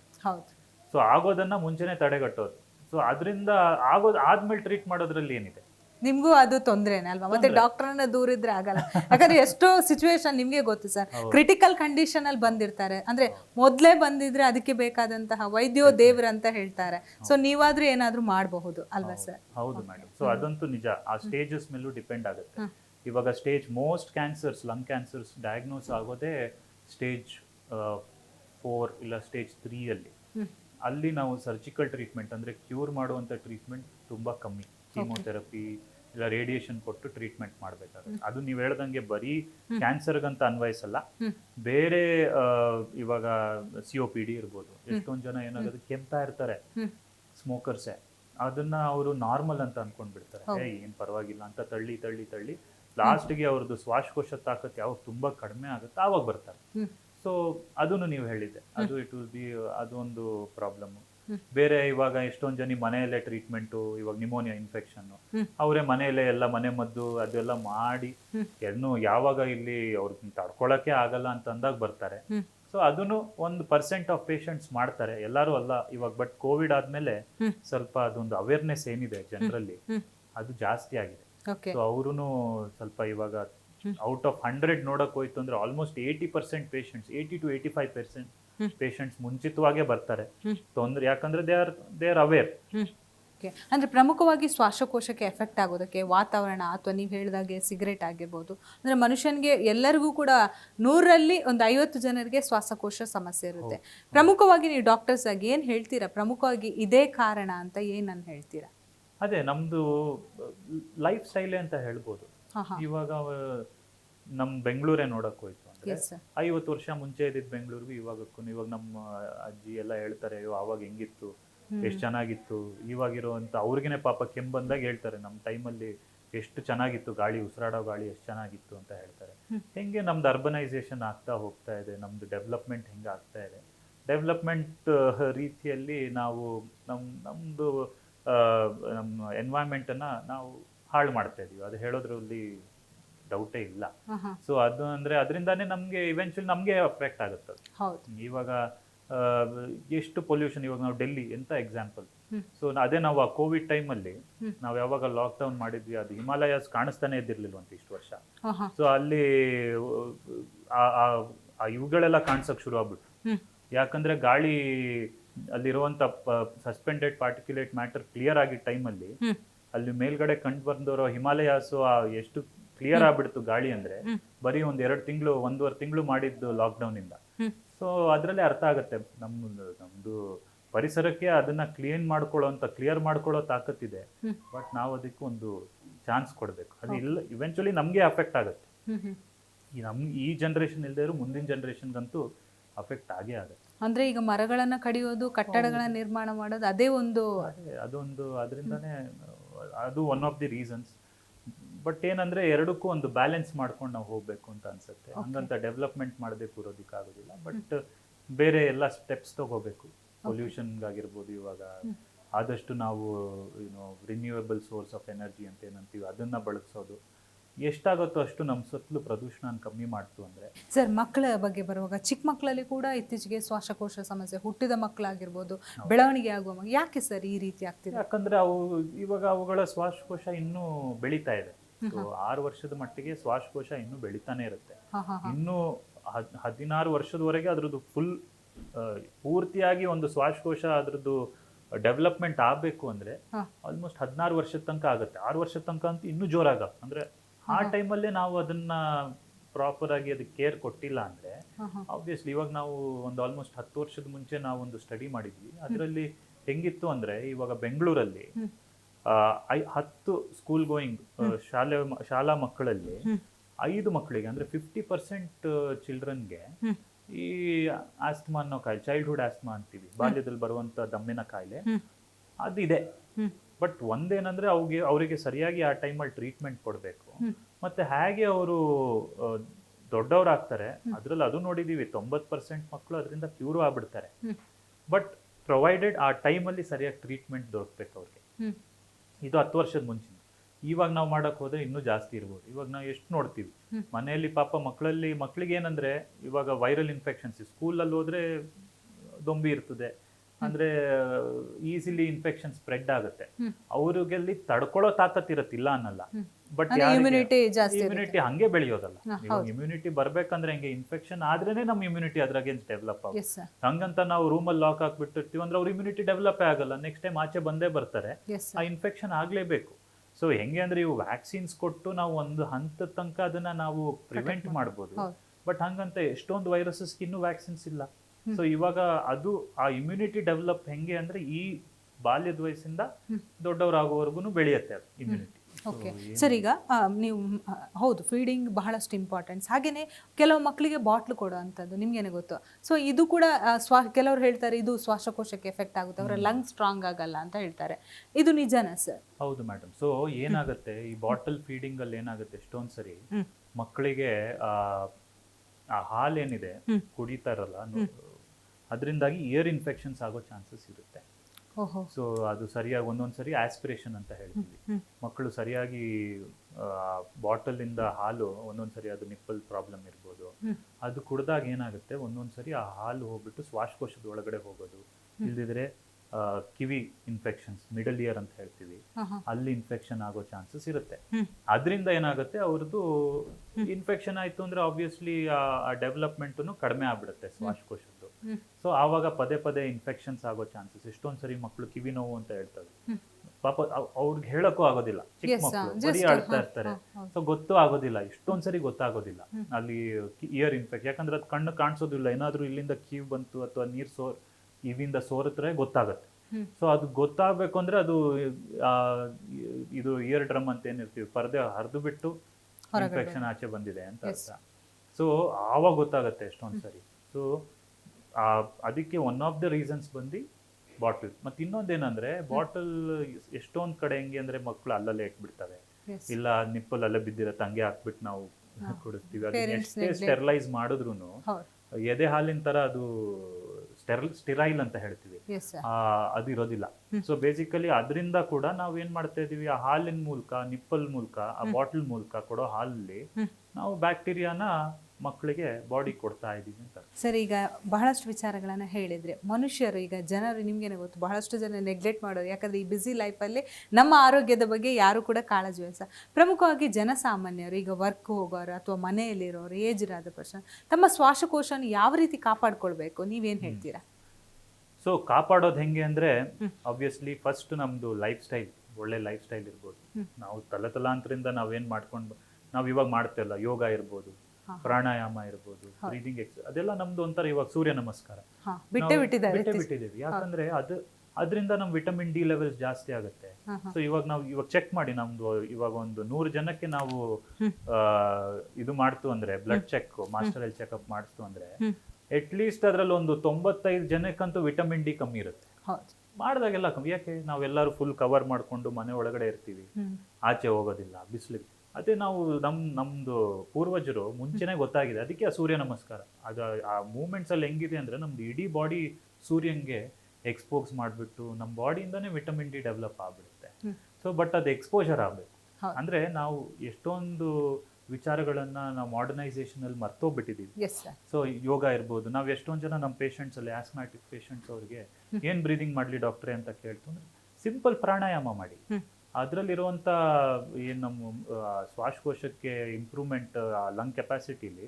so ಆಗೋದನ್ನ ಮುಂಚೆನೆ ತಡೆಗಟ್ಟೋದು. ಸೊ ಅದರಿಂದ ಆಗೋದು ಆದ್ಮೇಲೆ ಟ್ರೀಟ್ ಮಾಡೋದ್ರಲ್ಲಿ ಏನಿದೆ? ನಿಮ್ಗೂ ಅದು ತೊಂದ್ರೆನೇ ಅಲ್ವಾ? ಮತ್ತೆ ಡಾಕ್ಟರ್ನ ದೂರ ಇದ್ರೆ ಆಗಲ್ಲ. ಯಾಕಂದ್ರೆ ಎಷ್ಟೋ ಸಿಚುವೇಶನ್ ನಿಮ್ಗೆ ಗೊತ್ತು ಸರ್. ಕ್ರಿಟಿಕಲ್ ಕಂಡೀಷನ್ ಅಲ್ಲಿ ಬಂದಿರ್ತಾರೆ. ಅಂದ್ರೆ ಮೊದ್ಲೇ ಬಂದಿದ್ರೆ ಅದಕ್ಕೆ ಬೇಕಾದಂತಹ ವೈದ್ಯೋ ದೇವ್ರ ಅಂತ ಹೇಳ್ತಾರೆ. ಸೊ ನೀವಾದ್ರೂ ಏನಾದ್ರೂ ಮಾಡಬಹುದು ಅಲ್ವಾ ಸರ್? ಹೌದು ಮೇಡಮ್ ಸೊ ಅದಂತೂ ನಿಜ. ಆ ಸ್ಟೇಜಸ್ ಮೇಲೂ ಡಿಪೆಂಡ್ ಆಗುತ್ತೆ. ಇವಾಗ stage most cancers lung cancers diagnose ಆಗೋದೇ ಸ್ಟೇಜ್ ಫೋರ್ ಇಲ್ಲ ಸ್ಟೇಜ್ ತ್ರೀಯಲ್ಲಿ ಅಲ್ಲಿ. ಅಲ್ಲಿ ನಾವು ಸರ್ಜಿಕಲ್ ಟ್ರೀಟ್ಮೆಂಟ್ ಅಂದ್ರೆ ಕ್ಯೂರ್ ಮಾಡುವಂತ ಟ್ರೀಟ್ಮೆಂಟ್ ತುಂಬಾ ಕಮ್ಮಿ. ಕೀಮೋಥೆರಪಿ ಇಲ್ಲ ರೇಡಿಯೇಷನ್ ಕೊಟ್ಟು ಟ್ರೀಟ್ಮೆಂಟ್ ಮಾಡ್ಬೇಕಾಗುತ್ತೆ. ಅದು ನೀವು ಹೇಳ್ದಂಗೆ ಬರೀ ಕ್ಯಾನ್ಸರ್ಗಂತ ಅನ್ವಯಿಸಲ್ಲ. ಬೇರೆ ಇವಾಗ ಸಿ ಒ ಪಿ ಡಿ ಇರ್ಬೋದು. ಎಷ್ಟೊಂದು ಜನ ಏನಾಗುತ್ತೆ ಕೆಮ್ತಾ ಇರ್ತಾರೆ. ಸ್ಮೋಕರ್ಸೆ ಅದನ್ನ ಅವರು ನಾರ್ಮಲ್ ಅಂತ ಅನ್ಕೊಂಡ್ ಬಿಡ್ತಾರೆ ಏನ್ ಪರವಾಗಿಲ್ಲ ಅಂತ ತಳ್ಳಿ ತಳ್ಳಿ ತಳ್ಳಿ. ಲಾಸ್ಟ್ಗೆ ಅವ್ರದ್ದು ಶ್ವಾಸಕೋಶ ತಾಕತ್ ಯಾವಾಗ ತುಂಬಾ ಕಡಿಮೆ ಆಗುತ್ತೆ ಆವಾಗ ಬರ್ತಾರೆ. ಸೊ ಅದನ್ನು ನೀವು ಹೇಳಿದ್ದೆ. ಅದು ಇಟ್ ವಿಲ್ ಬಿ ಅದೊಂದು ಪ್ರಾಬ್ಲಮ್ ಬೇರೆ ಇವಾಗ ಎಷ್ಟೊಂದ್ ಜನ ಮನೆಯಲ್ಲೇ ಟ್ರೀಟ್ಮೆಂಟು ಇವಾಗ ನಿಮೋನಿಯಾ ಇನ್ಫೆಕ್ಷನ್ ಅವರೇ ಮನೆಯಲ್ಲೇ ಎಲ್ಲ ಮನೆ ಮದ್ದು ಅದೆಲ್ಲ ಮಾಡಿ ಏನು ಯಾವಾಗ ಇಲ್ಲಿ ಅವ್ರ ತಡ್ಕೊಳಕ್ಕೆ ಆಗಲ್ಲ ಅಂತ ಅಂದಾಗ ಬರ್ತಾರೆ ಸೊ ಅದನ್ನು ಒಂದು ಪರ್ಸೆಂಟ್ ಆಫ್ ಪೇಷಂಟ್ಸ್ ಮಾಡ್ತಾರೆ. ಎಲ್ಲರೂ ಅಲ್ಲ ಇವಾಗ ಬಟ್ ಕೋವಿಡ್ ಆದ್ಮೇಲೆ ಸ್ವಲ್ಪ ಅದೊಂದು ಅವೇರ್ನೆಸ್ ಏನಿದೆ ಜನರಲ್ಲಿ ಅದು ಜಾಸ್ತಿ ಆಗಿದೆ. ಸೊ ಅವರು ಸ್ವಲ್ಪ ಇವಾಗ ಔಟ್ ಆಫ್ ಹಂಡ್ರೆಡ್ ನೋಡಕ್ ಹೋಯ್ತು ಅಂದ್ರೆ almost eighty percent patients eighty two eighty five percent patients ಮುಂಚಿತವಾಗೇ ಬರ್ತಾರೆ. ತೊಂದ್ರೆ ಯಾಕಂದ್ರೆ they are they are aware ಅಂದ್ರೆ ಪ್ರಮುಖವಾಗಿ ಶ್ವಾಸಕೋಶಕ್ಕೆ ಎಫೆಕ್ಟ್ ಆಗೋದಕ್ಕೆ ವಾತಾವರಣ ಅಥವಾ ನೀವು ಹೇಳಿದಾಗೆ ಸಿಗರೇಟ್ ಆಗಿರ್ಬೋದು. ಅಂದ್ರೆ ಮನುಷ್ಯನಿಗೆ ಎಲ್ಲರಿಗೂ ಕೂಡ ನೂರರಲ್ಲಿ ಒಂದು ಐವತ್ತು ಜನರಿಗೆ ಶ್ವಾಸಕೋಶ ಸಮಸ್ಯೆ ಇರುತ್ತೆ. ಪ್ರಮುಖವಾಗಿ ನೀವು ಡಾಕ್ಟರ್ಸ್ ಆಗಿ ಏನು ಹೇಳ್ತೀರಾ? ಪ್ರಮುಖವಾಗಿ ಇದೇ ಕಾರಣ ಅಂತ ಏನನ್ನು ಹೇಳ್ತೀರಾ? ಅದೇ ನಮ್ದು ಲೈಫ್ ಸ್ಟೈಲೇ ಅಂತ ಹೇಳ್ಬೋದು. ಇವಾಗ ನಮ್ ಬೆಂಗಳೂರೇ ನೋಡಕ್ ಹೋಯ್ತು. ಸರ್ ಐವತ್ತು ವರ್ಷ ಮುಂಚೆ ಇದ್ದಿದ್ ಬೆಂಗಳೂರಿಗೂ ಇವಾಗಕ್ಕೂ ಇವಾಗ ನಮ್ಮ ಅಜ್ಜಿ ಎಲ್ಲ ಹೇಳ್ತಾರೆ ಅಯ್ಯೋ ಅವಾಗ ಹೆಂಗಿತ್ತು ಎಷ್ಟು ಚೆನ್ನಾಗಿತ್ತು ಇವಾಗಿರುವಂತ ಅವ್ರಿಗೇನೆ ಪಾಪ ಕೆಮ್ಮು ಬಂದಾಗ ಹೇಳ್ತಾರೆ ನಮ್ಮ ಟೈಮಲ್ಲಿ ಎಷ್ಟು ಚೆನ್ನಾಗಿತ್ತು ಗಾಳಿ ಉಸಿರಾಡೋ ಗಾಳಿ ಎಷ್ಟು ಚೆನ್ನಾಗಿತ್ತು ಅಂತ ಹೇಳ್ತಾರೆ. ಹೆಂಗೆ ನಮ್ದು ಅರ್ಬನೈಸೇಷನ್ ಆಗ್ತಾ ಹೋಗ್ತಾ ಇದೆ ನಮ್ದು ಡೆವಲಪ್ಮೆಂಟ್ ಹೆಂಗೆ ಆಗ್ತಾ ಇದೆ. ಡೆವಲಪ್ಮೆಂಟ್ ರೀತಿಯಲ್ಲಿ ನಾವು ನಮ್ ನಮ್ದು ಆ, ನಮ್ಮ ಎನ್ವೈರ್ಮೆಂಟನ್ನು ಅನ್ನ ನಾವು ಹಾಳು ಮಾಡ್ತಾ ಇದೀವಿ. ಅದು ಹೇಳೋದ್ರಲ್ಲಿ ಡೌಟೇ ಇಲ್ಲ. ಸೊ ಅದು ಅಂದ್ರೆ ಅದರಿಂದಾನೇ ನಮ್ಗೆ ಇವೆನ್ಚುಲಿ ನಮ್ಗೆ ಅಫೆಕ್ಟ್ ಆಗುತ್ತೆ. ಇವಾಗ ಎಷ್ಟು ಪೊಲ್ಯೂಷನ್ ಇವಾಗ ನಾವು ಡೆಲ್ಲಿ ಎಂತ ಎಕ್ಸಾಂಪಲ್. ಸೊ ಅದೇ ನಾವು ಆ ಕೋವಿಡ್ ಅಲ್ಲಿ ನಾವು ಯಾವಾಗ ಲಾಕ್ ಡೌನ್ ಮಾಡಿದ್ವಿ ಅದು ಹಿಮಾಲಯಸ್ ಕಾಣಿಸ್ತಾನೆ ಇದ್ದಿರ್ಲಿಲ್ವಂತ ಇಷ್ಟು ವರ್ಷ. ಸೊ ಅಲ್ಲಿ ಆ- ಇವುಗಳೆಲ್ಲ ಕಾಣಿಸಕ್ ಶುರು ಆಗ್ಬಿಟ್ಟು ಯಾಕಂದ್ರೆ ಗಾಳಿ ಅಲ್ಲಿರುವಂತ ಸಸ್ಪೆಂಡೆಡ್ ಪಾರ್ಟಿಕ್ಯುಲೇಟ್ ಮ್ಯಾಟರ್ ಕ್ಲಿಯರ್ ಆಗಿದ್ದ ಟೈಮಲ್ಲಿ ಅಲ್ಲಿ ಅಲ್ಲಿ ಮೇಲ್ಗಡೆ ಕಂಡು ಬಂದಿರೋ ಹಿಮಾಲಯಾಸು ಆ ಎಷ್ಟು ಕ್ಲಿಯರ್ ಆಗ್ಬಿಡ್ತು ಗಾಳಿ ಅಂದ್ರೆ. ಬರೀ ಒಂದ್ ಎರಡು ತಿಂಗಳು ಒಂದೂವರೆ ತಿಂಗಳು ಮಾಡಿದ್ದು ಲಾಕ್ಡೌನ್ ಇಂದ. ಸೊ ಅದರಲ್ಲೇ ಅರ್ಥ ಆಗುತ್ತೆ. ನಮ್ದು ನಮ್ದು ಪರಿಸರಕ್ಕೆ ಅದನ್ನ ಕ್ಲೀನ್ ಮಾಡ್ಕೊಳ್ಳೋ ಕ್ಲಿಯರ್ ಮಾಡ್ಕೊಳ್ಳೋ ತಾಕತ್ತಿದೆ. ಬಟ್ ನಾವು ಅದಕ್ಕೆ ಒಂದು ಚಾನ್ಸ್ ಕೊಡ್ಬೇಕು. ಅದು ಇಲ್ಲ ಇವೆಂಚುಲಿ ನಮ್ಗೆ ಅಫೆಕ್ಟ್ ಆಗುತ್ತೆ. ಈ ನಮ್ ಈ ಜನರೇಷನ್ ಇಲ್ಲದೆ ಇರೋ ಮುಂದಿನ ಜನರೇಷನ್ಗಂತೂ ಅಫೆಕ್ಟ್ ಆಗೇ ಆಗುತ್ತೆ. ಅಂದ್ರೆ ಈಗ ಮರಗಳನ್ನ ಕಡಿಯೋದು ಕಟ್ಟಡಗಳ ನಿರ್ಮಾಣ ಮಾಡೋದು ಅದೇ ಒಂದು ಅದೇ ಅದೊಂದು ಅದರಿಂದಾನೇ ಅದು one of the reasons but ಏನಂದ್ರೆ ಎರಡಕ್ಕೂ ಒಂದು ಬ್ಯಾಲೆನ್ಸ್ ಮಾಡ್ಕೊಂಡು ನಾವು ಹೋಗ್ಬೇಕು ಅಂತ ಅನ್ಸುತ್ತೆ. ಹಂಗಂತ ಡೆವಲಪ್ಮೆಂಟ್ ಮಾಡದೆ ಕೂರೋದಿಕ್ಕಾಗೋದಿಲ್ಲ ಬಟ್ ಬೇರೆ ಎಲ್ಲ ಸ್ಟೆಪ್ಸ್ ತಗೋಬೇಕು. ಪೊಲ್ಯೂಷನ್ಗಾಗಿರ್ಬೋದು ಇವಾಗ ಆದಷ್ಟು ನಾವು ಏನು ರಿನ್ಯೂಯಬಲ್ ಸೋರ್ಸ್ ಆಫ್ ಎನರ್ಜಿ ಅಂತ ಏನಂತೀವಿ ಅದನ್ನ ಬಳಸೋದು. ಎಷ್ಟಾಗುತ್ತೋ ಅಷ್ಟು ನಮ್ಮ ಸುತ್ತಲೂ ಪ್ರದೂಷಣ ಕಮ್ಮಿ ಮಾಡ್ತು ಅಂದ್ರೆ. ಸರ್ ಮಕ್ಕಳ ಬಗ್ಗೆ ಬರುವಾಗ ಚಿಕ್ಕ ಮಕ್ಕಳಲ್ಲಿ ಕೂಡ ಇತ್ತೀಚೆಗೆ ಶ್ವಾಸಕೋಶ ಸಮಸ್ಯೆ ಹುಟ್ಟಿದ ಮಕ್ಕಳಾಗಿರ್ಬೋದು ಬೆಳವಣಿಗೆ ಆಗುವ ಯಾಕೆ ಸರ್ ಈ ರೀತಿ ಆಗ್ತಿದೆ? ಯಾಕಂದ್ರೆ ಅವು ಇವಾಗ ಅವುಗಳ ಶ್ವಾಸಕೋಶ ಇನ್ನೂ ಬೆಳೀತಾ ಇದೆ. ಸೊ ಆರು ವರ್ಷದ ಮಟ್ಟಿಗೆ ಶ್ವಾಸಕೋಶ ಇನ್ನು ಬೆಳಿತಾನೆ ಇರುತ್ತೆ. ಇನ್ನು ಹದ್- ಹದಿನಾರು ವರ್ಷದವರೆಗೆ ಅದ್ರದ್ದು ಫುಲ್ ಪೂರ್ತಿಯಾಗಿ ಒಂದು ಶ್ವಾಸಕೋಶ ಅದ್ರದ್ದು ಡೆವಲಪ್ಮೆಂಟ್ ಆಗಬೇಕು ಅಂದ್ರೆ ಆಲ್ಮೋಸ್ಟ್ ಹದಿನಾರು ವರ್ಷದ ತನಕ ಆಗುತ್ತೆ. ಆರು ವರ್ಷದ ತನಕ ಅಂತ ಇನ್ನೂ ಜೋರಾಗ. ಅಂದ್ರೆ ಆ ಟೈಮಲ್ಲೇ ನಾವು ಅದನ್ನ ಪ್ರಾಪರ್ ಆಗಿ ಅದಕ್ಕೆ ಕೇರ್ ಕೊಟ್ಟಿಲ್ಲ ಅಂದ್ರೆ ಆಬ್ವಿಯಸ್ಲಿ ಇವಾಗ ನಾವು ಒಂದು ಆಲ್ಮೋಸ್ಟ್ ಹತ್ತು ವರ್ಷದ ಮುಂಚೆ ನಾವು ಒಂದು ಸ್ಟಡಿ ಮಾಡಿದ್ವಿ. ಅದರಲ್ಲಿ ಹೆಂಗಿತ್ತು ಅಂದ್ರೆ ಇವಾಗ ಬೆಂಗಳೂರಲ್ಲಿ ಐ- ಹತ್ತು ಸ್ಕೂಲ್ ಗೋಯಿಂಗ್ ಶಾಲೆ ಶಾಲಾ ಮಕ್ಕಳಲ್ಲಿ. ಐದು ಮಕ್ಕಳಿಗೆ ಅಂದ್ರೆ ಫಿಫ್ಟಿ ಪರ್ಸೆಂಟ್ ಚಿಲ್ಡ್ರನ್ಗೆ. ಈ ಆಸ್ಮಾ ಅನ್ನೋ ಕಾಯಿಲೆ ಚೈಲ್ಡ್ಹುಡ್ ಆಸ್ಮಾ ಅಂತೀವಿ ಬಾಲ್ಯದಲ್ಲಿ ಬರುವಂತ ದಮ್ಮಿನ ಕಾಯಿಲೆ ಅದಿದೆ. ಬಟ್ ಒಂದೇನಂದ್ರೆ ಅವ್ರಿಗೆ ಅವರಿಗೆ ಸರಿಯಾಗಿ ಆ ಟೈಮಲ್ಲಿ ಟ್ರೀಟ್ಮೆಂಟ್ ಕೊಡಬೇಕು. ಮತ್ತೆ ಹೇಗೆ ಅವರು ದೊಡ್ಡವರಾಗ್ತಾರೆ ಅದ್ರಲ್ಲಿ ಅದು ನೋಡಿದೀವಿ ತೊಂಬತ್ ಪರ್ಸೆಂಟ್ ಮಕ್ಕಳು ಅದರಿಂದ ಕ್ಯೂರ್ ಆಗ್ಬಿಡ್ತಾರೆ. ಬಟ್ ಪ್ರೊವೈಡೆಡ್ ಆ ಟೈಮಲ್ಲಿ ಸರಿಯಾಗಿ ಟ್ರೀಟ್ಮೆಂಟ್ ದೊರಕಬೇಕು ಅವ್ರಿಗೆ. ಇದು ಹತ್ತು ವರ್ಷದ ಮುಂಚೆ ಇವಾಗ ನಾವು ಮಾಡಕ್ ಹೋದ್ರೆ ಇನ್ನೂ ಜಾಸ್ತಿ ಇರ್ಬೋದು. ಇವಾಗ ನಾವು ಎಷ್ಟು ನೋಡ್ತೀವಿ. ಮನೆಯಲ್ಲಿ ಪಾಪ ಮಕ್ಕಳಲ್ಲಿ ಮಕ್ಕಳಿಗೆ ಏನಂದ್ರೆ ಇವಾಗ ವೈರಲ್ ಇನ್ಫೆಕ್ಷನ್ಸ್ ಸ್ಕೂಲಲ್ಲಿ ಹೋದ್ರೆ ದೊಂಬಿ ಇರ್ತದೆ. ಅಂದ್ರೆ ಈಸಿಲಿ ಇನ್ಫೆಕ್ಷನ್ ಸ್ಪ್ರೆಡ್ ಆಗುತ್ತೆ. ಅವ್ರಿಗೆ ಅವ್ರಿಗೆಲ್ಲಿ ತಡ್ಕೊಳ್ಳೋ ತಾಕತ್ ಇರತ್ತಿಲ್ಲ ಅನ್ನಲ್ಲ. But immunity. ಇಮ್ಯುನಿಟಿ ಹಂಗೆ ಬೆಳೆಯೋದಲ್ಲ. ಇಮ್ಯುನಿಟಿ ಬರ್ಬೇಕಂದ್ರೆ ಹೆಂಗೆ? ಇನ್ಫೆಕ್ಷನ್ ಆದ್ರೇನೆ ನಮ್ಮ ಇಮ್ಯುನಿಟಿ ಅದ್ರಾಗೆ ಡೆವಲಪ್ ಆಗುತ್ತೆ. ಹಂಗಂತ ನಾವು ರೂಮಲ್ಲಿ ಲಾಕ್ ಹಾಕ್ಬಿಟ್ಟಿರ್ತೀವಿ ಅಂದ್ರೆ ಅವ್ರ ಇಮ್ಯುನಿಟಿ ಡೆವಲಪ್ ಆಗಲ್ಲ. ನೆಕ್ಸ್ಟ್ ಟೈಮ್ ಆಚೆ ಬಂದೇ ಬರ್ತಾರೆ. ಆ ಇನ್ಫೆಕ್ಷನ್ ಆಗ್ಲೇಬೇಕು. ಸೊ ಹೆಂಗೆ ಅಂದ್ರೆ ಇವು ವ್ಯಾಕ್ಸಿನ್ಸ್ ಕೊಟ್ಟು ನಾವು ಒಂದು ಹಂತ ತನಕ ಅದನ್ನ ನಾವು ಪ್ರಿವೆಂಟ್ ಮಾಡ್ಬೋದು. ಬಟ್ ಹಂಗಂತ ಎಷ್ಟೊಂದು ವೈರಸಸ್ ಇನ್ನೂ ವ್ಯಾಕ್ಸಿನ್ಸ್ ಇಲ್ಲ. ಸೊ ಇವಾಗ ಅದು ಆ ಇಮ್ಯುನಿಟಿ ಡೆವಲಪ್ ಹೆಂಗೆ ಅಂದ್ರೆ ಈ ಬಾಲ್ಯದ ವಯಸ್ಸಿಂದ ದೊಡ್ಡವರಾಗುವವರೆಗೂ ಬೆಳೆಯುತ್ತೆ ಅದು ಇಮ್ಯುನಿಟಿ ಓಕೆ ಸರ್ ಈಗ ನೀವು ಹೌದು ಫೀಡಿಂಗ್ ಬಹಳಷ್ಟು ಇಂಪಾರ್ಟೆನ್ಸ್ ಹಾಗೆಯೇ ಕೆಲವು ಮಕ್ಕಳಿಗೆ ಬಾಟ್ಲು ಕೊಡೋ ಅಂಥದ್ದು ನಿಮ್ಗೇನೆ ಗೊತ್ತು. ಸೊ ಇದು ಕೂಡ ಸ್ವಾ ಕೆಲವರು ಹೇಳ್ತಾರೆ ಇದು ಶ್ವಾಸಕೋಶಕ್ಕೆ ಎಫೆಕ್ಟ್ ಆಗುತ್ತೆ. ಅವರ ಲಂಗ್ ಸ್ಟ್ರಾಂಗ್ ಆಗಲ್ಲ ಅಂತ ಹೇಳ್ತಾರೆ. ಇದು ನಿಜನಾ ಸರ್? ಹೌದು ಮೇಡಮ್ ಸೊ ಏನಾಗುತ್ತೆ ಈ ಬಾಟಲ್ ಫೀಡಿಂಗ್ ಅಲ್ಲಿ ಏನಾಗುತ್ತೆ ಎಷ್ಟೊಂದು ಸರಿ ಮಕ್ಕಳಿಗೆ ಆ ಆ ಹಾಲೇನಿದೆ ಕುಡಿತಾರಲ್ಲ ಅದರಿಂದಾಗಿ ಇಯರ್ ಇನ್ಫೆಕ್ಷನ್ಸ್ ಆಗೋ ಚಾನ್ಸಸ್ ಇರುತ್ತೆ. ಸೊ ಅದು ಸರಿಯಾಗಿ ಒಂದೊಂದು ಸರಿ ಆಸ್ಪಿರೇಷನ್ ಅಂತ ಹೇಳ್ತೀವಿ. ಮಕ್ಕಳು ಸರಿಯಾಗಿ ಬಾಟಲಿಂದ ಇಂದ ಹಾಲು ಒಂದೊಂದು ಸರಿ ಅದು ನಿಪ್ಪಲ್ ಪ್ರಾಬ್ಲಮ್ ಇರ್ಬೋದು. ಅದು ಕುಡ್ದಾಗ ಏನಾಗುತ್ತೆ? ಒಂದೊಂದು ಸರಿ ಆ ಹಾಲು ಹೋಗ್ಬಿಟ್ಟು ಶ್ವಾಸಕೋಶದ ಒಳಗಡೆ ಹೋಗೋದು. ಇಲ್ದಿದ್ರೆ ಕಿವಿ ಇನ್ಫೆಕ್ಷನ್ಸ್ ಮಿಡಲ್ ಇಯರ್ ಅಂತ ಹೇಳ್ತೀವಿ. ಅಲ್ಲಿ ಇನ್ಫೆಕ್ಷನ್ ಆಗೋ ಚಾನ್ಸಸ್ ಇರುತ್ತೆ. ಅದರಿಂದ ಏನಾಗುತ್ತೆ? ಅವ್ರದ್ದು ಇನ್ಫೆಕ್ಷನ್ ಆಯ್ತು ಅಂದ್ರೆ ಆಬ್ವಿಯಸ್ಲಿ ಆ ಡೆವಲಪ್ಮೆಂಟು ಕಡಿಮೆ ಆಗ್ಬಿಡುತ್ತೆ ಶ್ವಾಸಕೋಶದ್ದು ಹ್ಮ್. ಸೊ ಆವಾಗ ಪದೇ ಪದೇ ಇನ್ಫೆಕ್ಷನ್ಸ್ ಆಗೋ ಚಾನ್ಸಸ್ ಎಷ್ಟೊಂದು ಸರಿ ಮಕ್ಕಳು ಕಿವಿ ನೋವು ಅಂತ ಹೇಳ್ತಾರೆ. ಪಾಪ ಅವ್- ಅವ್ರಿಗೆ ಹೇಳಕ್ಕೂ ಆಗೋದಿಲ್ಲ. ಚಿಕ್ಕ ಮಕ್ಕಳು ಬರೀ ಆಡ್ತಾ ಇರ್ತಾರೆ. ಸೊ ಗೊತ್ತೂ ಆಗೋದಿಲ್ಲ. ಇಷ್ಟೊಂದ್ ಸರಿ ಗೊತ್ತಾಗೋದಿಲ್ಲ ಅಲ್ಲಿ ಇಯರ್ ಇನ್ಫೆಕ್ಟ್ ಯಾಕಂದ್ರೆ ಅದು ಕಣ್ಣು ಕಾಣಿಸೋದಿಲ್ಲ. ಏನಾದ್ರೂ ಇಲ್ಲಿಂದ ಕಿವಿ ಬಂತು ಅಥವಾ ನೀರ್ ಸೋರ್ ಇವಿಂದ ಸೋರಿದ್ರೆ ಗೊತ್ತಾಗತ್ತೆ. ಸೊ ಅದು ಗೊತ್ತಾಗಬೇಕು ಅಂದ್ರೆ ಅದು ಆ, ಇದು ಇಯರ್ ಡ್ರಮ್ ಅಂತ ಏನಿರ್ತೀವಿ ಪರದೆ ಹರಿದು ಬಿಟ್ಟು ಇನ್ಫೆಕ್ಷನ್ ಆಚೆ ಬಂದಿದೆ ಅಂತ. ಅರ್ಥ. ಸೊ ಆವಾಗ ಗೊತ್ತಾಗುತ್ತೆ ಎಷ್ಟೊಂದ್ ಸರಿ ಸೊ ಅದಕ್ಕೆ ಒನ್ ಆಫ್ ದ ರೀಸನ್ಸ್ ಬಂದು ಬಾಟಲ್ ಮತ್ತೆ ಇನ್ನೊಂದೇನಂದ್ರೆ ಬಾಟಲ್ ಎಷ್ಟೊಂದ್ ಕಡೆ ಹೆಂಗೆ ಅಂದ್ರೆ ಮಕ್ಕಳು ಅಲ್ಲಲ್ಲೇ ಇಟ್ಬಿಡ್ತವೆ. ಇಲ್ಲ ನಿಪ್ಪಲ್ ಅಲ್ಲೇ ಬಿದ್ದಿರತ್ತೆ ಹಂಗೆ ಹಾಕ್ಬಿಟ್ಟು ನಾವು ಕುಡಿಸ್ತೀವಿ. ಅದನ್ನ ಎಷ್ಟೇ. ಸ್ಟೆರಿಲೈಸ್ ಮಾಡಿದ್ರು ಎದೆ ಹಾಲಿನ ತರ ಅದು ಸ್ಟೆರಲ್ ಸ್ಟಿರೈಲ್ ಅಂತ ಹೇಳ್ತೀವಿ. ಆ, ಅದು ಇರೋದಿಲ್ಲ. ಸೊ ಬೇಸಿಕಲಿ ಅದರಿಂದ ಕೂಡ ನಾವು ಏನ್ ಮಾಡ್ತಾ ಇದೀವಿ ಆ ಹಾಲಿನ ಮೂಲಕ ನಿಪ್ಪಲ್ ಮೂಲಕ ಆ ಬಾಟಲ್ ಮೂಲಕ ಕೊಡೋ ಹಾಲಲ್ಲಿ ನಾವು ಬ್ಯಾಕ್ಟೀರಿಯಾನ ಮಕ್ಕಳಿಗೆ ಬಾಡಿ ಕೊಡ್ತಾ ಇದ್ದೀವಿ ಅಂತ. ಸರ್ ಈಗ ಬಹಳಷ್ಟು ವಿಚಾರಗಳನ್ನು ಹೇಳಿದ್ರೆ. ಮನುಷ್ಯರು ಈಗ ಜನರು ನಿಮಗೇನೆ ಗೊತ್ತು ಬಹಳಷ್ಟು ಜನ ನೆಗ್ಲೆಕ್ಟ್ ಮಾಡೋರು. ಯಾಕಂದ್ರೆ ಈ ಬ್ಯುಸಿ ಲೈಫಲ್ಲಿ ನಮ್ಮ ಆರೋಗ್ಯದ ಬಗ್ಗೆ ಯಾರು ಕೂಡ ಕಾಳಜಿ ವಹಿಸ ಪ್ರಮುಖವಾಗಿ ಜನಸಾಮಾನ್ಯರು ಈಗ ವರ್ಕ್ ಹೋಗೋರು ಅಥವಾ ಮನೆಯಲ್ಲಿರೋರು ಏಜ್ರಾದ ಪರ್ಸನ್ ತಮ್ಮ ಶ್ವಾಸಕೋಶನ ಯಾವ ರೀತಿ ಕಾಪಾಡ್ಕೊಳ್ಬೇಕು? ನೀವೇನು ಹೇಳ್ತೀರಾ? ಸೊ ಕಾಪಾಡೋದು ಹೆಂಗೆ ಅಂದರೆ ಆಬ್ವಿಯಸ್ಲಿ ಫಸ್ಟ್ ನಮ್ಮದು ಲೈಫ್ ಸ್ಟೈಲ್ ಒಳ್ಳೆ ಲೈಫ್ ಸ್ಟೈಲ್ ಇರ್ಬೋದು ನಾವು ತಲತಲಾಂತರಿಂದ ನಾವೇನು ಮಾಡ್ಕೊಂಡು ನಾವು ಇವಾಗ ಮಾಡ್ತೇವಲ್ಲ ಯೋಗ ಇರ್ಬೋದು. ಪ್ರಾಣಾಯಾಮ ಇರ್ಬೋದು ಬ್ರೀದಿಂಗ್ ಎಕ್ಸ್ ಅದೆಲ್ಲ ನಮ್ದು ಒಂಥರ ಇವಾಗ ಸೂರ್ಯ ನಮಸ್ಕಾರ. ಬಿಟ್ಟೆ ಬಿಟ್ಟಿದ್ದೇವೆ. ಯಾಕಂದ್ರೆ ಅದು ಅದರಿಂದ ನಮ್ ವಿಟಮಿನ್ ಡಿ ಲೆವೆಲ್ಸ್ ಜಾಸ್ತಿ ಆಗುತ್ತೆ. ಸೊ ಇವಾಗ ನಾವು ಇವಾಗ ಚೆಕ್ ಮಾಡಿ ನಮ್ದು ಇವಾಗ ಒಂದು ನೂರು ಜನಕ್ಕೆ ನಾವು ಇದು ಮಾಡ್ತು ಅಂದ್ರೆ blood check master health checkup ಮಾಡಿಸ್ತು ಅಂದ್ರೆ. ಅಟ್ ಲೀಸ್ಟ್ ಅದ್ರಲ್ಲಿ ಒಂದು ತೊಂಬತ್ತೈದು ಜನಕ್ಕಂತೂ ವಿಟಮಿನ್ ಡಿ ಕಮ್ಮಿ ಇರುತ್ತೆ. ಮಾಡಿದಾಗೆಲ್ಲ ಕಮ್ಮಿ. ಯಾಕೆ? ನಾವೆಲ್ಲರೂ ಫುಲ್ ಕವರ್ ಮಾಡ್ಕೊಂಡು ಮನೆ ಒಳಗಡೆ ಇರ್ತೀವಿ. ಆಚೆ ಹೋಗೋದಿಲ್ಲ ಬಿಸಿಲಿಗೆ. ಅದೇ ನಾವು ನಮ್ಮ ನಮ್ದು ಪೂರ್ವಜರು ಮುಂಚೆನೇ ಗೊತ್ತಾಗಿದೆ. ಅದಕ್ಕೆ ಆ ಸೂರ್ಯ ನಮಸ್ಕಾರ. ಅದು ಆ ಮೂಮೆಂಟ್ಸಲ್ಲಿ ಹೆಂಗಿದೆ ಅಂದ್ರೆ ನಮ್ದು ಇಡೀ ಬಾಡಿ ಸೂರ್ಯನಿಗೆ ಎಕ್ಸ್ಪೋಸ್ ಮಾಡಿಬಿಟ್ಟು ನಮ್ಮ ಬಾಡಿಯಿಂದನೇ ವಿಟಮಿನ್ ಡಿ ಡೆವಲಪ್ ಆಗ್ಬಿಡುತ್ತೆ. ಸೊ ಬಟ್ ಅದು ಎಕ್ಸ್ಪೋಜರ್ ಆಗಬೇಕು. ಅಂದರೆ ನಾವು ಎಷ್ಟೊಂದು ವಿಚಾರಗಳನ್ನು ನಾವು ಮಾಡರ್ನೈಸೇಷನ್ ಅಲ್ಲಿ ಮರ್ತೋಗ್ಬಿಟ್ಟಿದೀವಿ. ಎಸ್ ಸರ್ ಸೊ ಯೋಗ ಇರ್ಬೋದು. ನಾವು ಎಷ್ಟೊಂದು ಜನ ನಮ್ಮ ಪೇಷಂಟ್ಸಲ್ಲಿ ಆಸ್ಮ್ಯಾಟಿಕ್ ಪೇಷಂಟ್ಸ್ ಅವ್ರಿಗೆ ಏನ್ ಬ್ರೀದಿಂಗ್ ಮಾಡ್ಲಿ ಡಾಕ್ಟ್ರೆ ಅಂತ ಕೇಳ್ತು ಅಂದ್ರೆ ಸಿಂಪಲ್ ಪ್ರಾಣಾಯಾಮ ಮಾಡಿ. ಹ್ಮ್. ಏನು ನಮ್ಮ ಶ್ವಾಸಕೋಶಕ್ಕೆ ಇಂಪ್ರೂವ್ಮೆಂಟ್ ಲಂಗ್ ಕೆಪಾಸಿಟಿಲಿ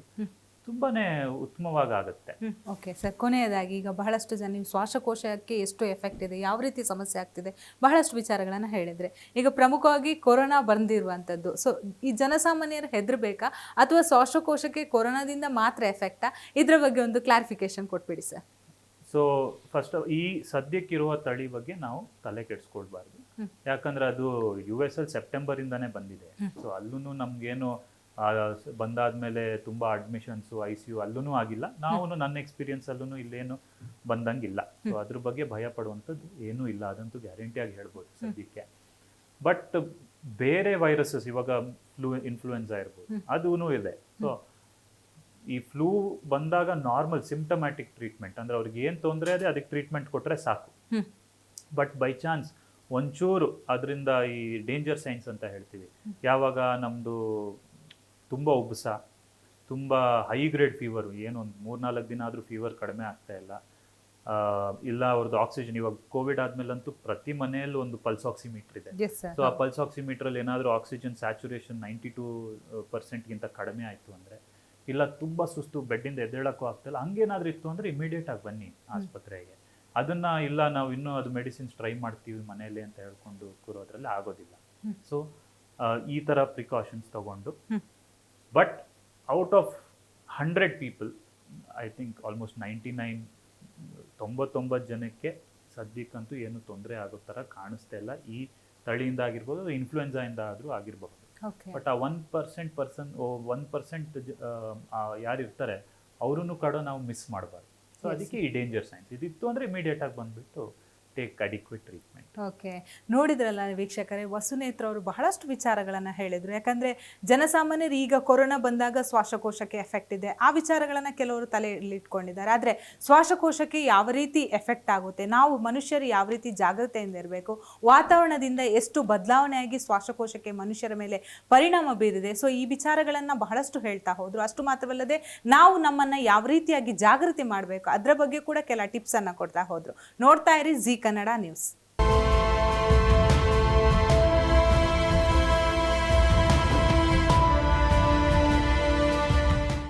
ತುಂಬಾನೇ ಉತ್ತಮವಾಗುತ್ತೆ. ಓಕೆ ಸರ್ ಕೊನೆಯದಾಗಿ ಈಗ ಬಹಳಷ್ಟು ಜನ ನೀವು ಶ್ವಾಸಕೋಶಕ್ಕೆ ಎಷ್ಟು ಎಫೆಕ್ಟ್ ಇದೆ ಯಾವ ರೀತಿ ಸಮಸ್ಯೆ ಆಗ್ತಿದೆ ಬಹಳಷ್ಟು ವಿಚಾರಗಳನ್ನು ಹೇಳಿದ್ರೆ. ಈಗ ಪ್ರಮುಖವಾಗಿ ಕೊರೋನಾ ಬಂದಿರುವಂಥದ್ದು ಸೊ ಈ ಜನಸಾಮಾನ್ಯರು ಹೆದರ್ಬೇಕಾ? ಅಥವಾ ಶ್ವಾಸಕೋಶಕ್ಕೆ ಕೊರೋನಾದಿಂದ ಮಾತ್ರ ಎಫೆಕ್ಟಾ ಇದ್ರ ಬಗ್ಗೆ ಒಂದು ಕ್ಲಾರಿಫಿಕೇಶನ್ ಕೊಟ್ಬಿಡಿ ಸರ್. ಸೊ ಫಸ್ಟ್ ಈ ಸದ್ಯಕ್ಕಿರುವ ತಳಿ ಬಗ್ಗೆ ನಾವು ತಲೆ ಕೆಡಿಸ್ಕೊಳ್ಬಾರ್ದು. ಯಾಕಂದ್ರೆ ಅದು ಯು ಎಸ್ ಅಲ್ಲಿ ಸೆಪ್ಟೆಂಬರ್ ಇಂದಾನೇ ಬಂದಿದೆ. ಸೊ ಅಲ್ಲೂ ನಮ್ಗೇನು ಬಂದಾದ್ಮೇಲೆ ತುಂಬಾ ಅಡ್ಮಿಷನ್ಸ್ ಐ ಸಿ ಯು ಅಲ್ಲೂ ಆಗಿಲ್ಲ. ನಾವು ನನ್ನ ಎಕ್ಸ್ಪೀರಿಯನ್ಸ್ ಅಲ್ಲೂ ಇಲ್ಲೇನು ಬಂದಂಗಿಲ್ಲ. ಸೊ ಅದ್ರ ಬಗ್ಗೆ ಭಯ ಪಡುವಂಥದ್ದು ಏನೂ ಇಲ್ಲ. ಅದಂತೂ ಗ್ಯಾರಂಟಿಯಾಗಿ ಹೇಳ್ಬೋದು ಸದ್ಯಕ್ಕೆ. ಬಟ್ ಬೇರೆ ವೈರಸಸ್ ಇವಾಗ ಫ್ಲೂ ಇನ್ಫ್ಲೂಯೆನ್ಸಾ ಇರ್ಬೋದು. ಅದೂ ಇದೆ. ಸೊ ಈ ಫ್ಲೂ ಬಂದಾಗ ನಾರ್ಮಲ್ ಸಿಂಪ್ಟಮ್ಯಾಟಿಕ್ ಟ್ರೀಟ್ಮೆಂಟ್ ಅಂದ್ರೆ ಅವ್ರಿಗೆ ಏನು ತೊಂದರೆ ಅದೇ ಅದಕ್ಕೆ ಟ್ರೀಟ್ಮೆಂಟ್ ಕೊಟ್ರೆ ಸಾಕು. ಬಟ್ ಬೈ ಚಾನ್ಸ್ ಒಂಚೂರು ಅದರಿಂದ ಈ ಡೇಂಜರ್ ಸೈನ್ಸ್ ಅಂತ ಹೇಳ್ತೀವಿ. ಯಾವಾಗ ನಮ್ಮದು ತುಂಬ ಉಬ್ಬಸ ತುಂಬ ಹೈ ಗ್ರೇಡ್ ಫೀವರು ಏನು ಒಂದು ಮೂರ್ನಾಲ್ಕು ದಿನ ಆದರೂ ಫೀವರ್ ಕಡಿಮೆ ಆಗ್ತಾ ಇಲ್ಲ. ಇಲ್ಲ ಅವ್ರದ್ದು ಆಕ್ಸಿಜನ್ ಇವಾಗ ಕೋವಿಡ್ ಆದ್ಮೇಲಂತೂ ಪ್ರತಿ ಮನೆಯಲ್ಲೂ ಒಂದು ಪಲ್ಸ್ ಆಕ್ಸಿಮೀಟರ್ ಇದೆ. ಸೊ ಆ ಪಲ್ಸ್ ಆಕ್ಸಿಮೀಟ್ರಲ್ಲಿ ಏನಾದರೂ ಆಕ್ಸಿಜನ್ ಸ್ಯಾಚುರೇಷನ್ ನೈಂಟಿ ಟೂ ಪರ್ಸೆಂಟ್ಗಿಂತ ಕಡಿಮೆ ಆಯಿತು ಅಂದರೆ ಇಲ್ಲ ತುಂಬ ಸುಸ್ತು ಬೆಡ್ಡಿಂದ ಎದ್ದೇಳಕ್ಕೂ ಆಗ್ತಿಲ್ಲ ಹಂಗೇನಾದ್ರೂ ಇತ್ತು ಅಂದರೆ ಇಮಿಡಿಯೇಟಾಗಿ ಬನ್ನಿ ಆಸ್ಪತ್ರೆಗೆ. ಅದನ್ನ ಇಲ್ಲ ನಾವು ಇನ್ನೂ ಅದು ಮೆಡಿಸಿನ್ಸ್ ಟ್ರೈ ಮಾಡ್ತೀವಿ ಮನೆಯಲ್ಲಿ ಅಂತ ಹೇಳ್ಕೊಂಡು ಕೂರೋದ್ರಲ್ಲಿ ಆಗೋದಿಲ್ಲ. ಸೊ ಈ ಥರ ಪ್ರಿಕಾಷನ್ಸ್ ತಗೊಂಡು. But out of hundred people I think almost ninety nine ತೊಂಬತ್ತೊಂಬತ್ತು ಜನಕ್ಕೆ ಸದ್ಯಕ್ಕಂತೂ ಏನು ತೊಂದರೆ ಆಗೋ ಥರ ಕಾಣಿಸ್ತಾ ಇಲ್ಲ. ಈ ತಳಿಯಿಂದ ಆಗಿರ್ಬೋದು ಇನ್ಫ್ಲುಯೆನ್ಸಾಯಿಂದ ಆದರೂ ಆಗಿರಬಹುದು ಬಟ್ ಆ one percent person one percent ಯಾರು ಇರ್ತಾರೆ ಅವ್ರೂ ಕೂಡ ನಾವು ಮಿಸ್ ಮಾಡಬಾರ್ದು. ಸೊ ಅದಕ್ಕೆ ಈ ಡೇಂಜರ್ ಸೈನ್ಸ್ ಇದಿತ್ತು ಅಂದರೆ ಇಮಿಡಿಯೇಟ್ ಆಗಿ ಬಂದ್ಬಿಟ್ಟು ಟೇಕ್ ಅಡಿಕ್ವೇಟ್ ಟ್ರೀಟ್ಮೆಂಟ್ ಓಕೆ ನೋಡಿದ್ರಲ್ಲ ವೀಕ್ಷಕರೇ, ವಸುನೇತ್ರ ಅವರು ಬಹಳಷ್ಟು ವಿಚಾರಗಳನ್ನು ಹೇಳಿದರು. ಯಾಕಂದರೆ ಜನಸಾಮಾನ್ಯರು ಈಗ ಕೊರೋನಾ ಬಂದಾಗ ಶ್ವಾಸಕೋಶಕ್ಕೆ ಎಫೆಕ್ಟ್ ಇದೆ. ಆ ವಿಚಾರಗಳನ್ನು ಕೆಲವರು ತಲೆಯಲ್ಲಿಟ್ಕೊಂಡಿದ್ದಾರೆ ಆದರೆ ಶ್ವಾಸಕೋಶಕ್ಕೆ ಯಾವ ರೀತಿ ಎಫೆಕ್ಟ್ ಆಗುತ್ತೆ? ನಾವು ಮನುಷ್ಯರು ಯಾವ ರೀತಿ ಜಾಗ್ರತೆಯಿಂದ ಇರಬೇಕು? ವಾತಾವರಣದಿಂದ ಎಷ್ಟು ಬದಲಾವಣೆಯಾಗಿ ಶ್ವಾಸಕೋಶಕ್ಕೆ ಮನುಷ್ಯರ ಮೇಲೆ ಪರಿಣಾಮ ಬೀರಿದೆ? ಸೊ ಈ ವಿಚಾರಗಳನ್ನು ಬಹಳಷ್ಟು ಹೇಳ್ತಾ ಹೋದರು. ಅಷ್ಟು ಮಾತ್ರವಲ್ಲದೆ ನಾವು ನಮ್ಮನ್ನು ಯಾವ ರೀತಿಯಾಗಿ ಜಾಗೃತಿ ಮಾಡಬೇಕು? ಅದರ ಬಗ್ಗೆ ಕೂಡ ಕೆಲ ಟಿಪ್ಸನ್ನು ಕೊಡ್ತಾ ಹೋದರು. ನೋಡ್ತಾ ಇರಿ ಜಿ ಕನ್ನಡ ನ್ಯೂಸ್.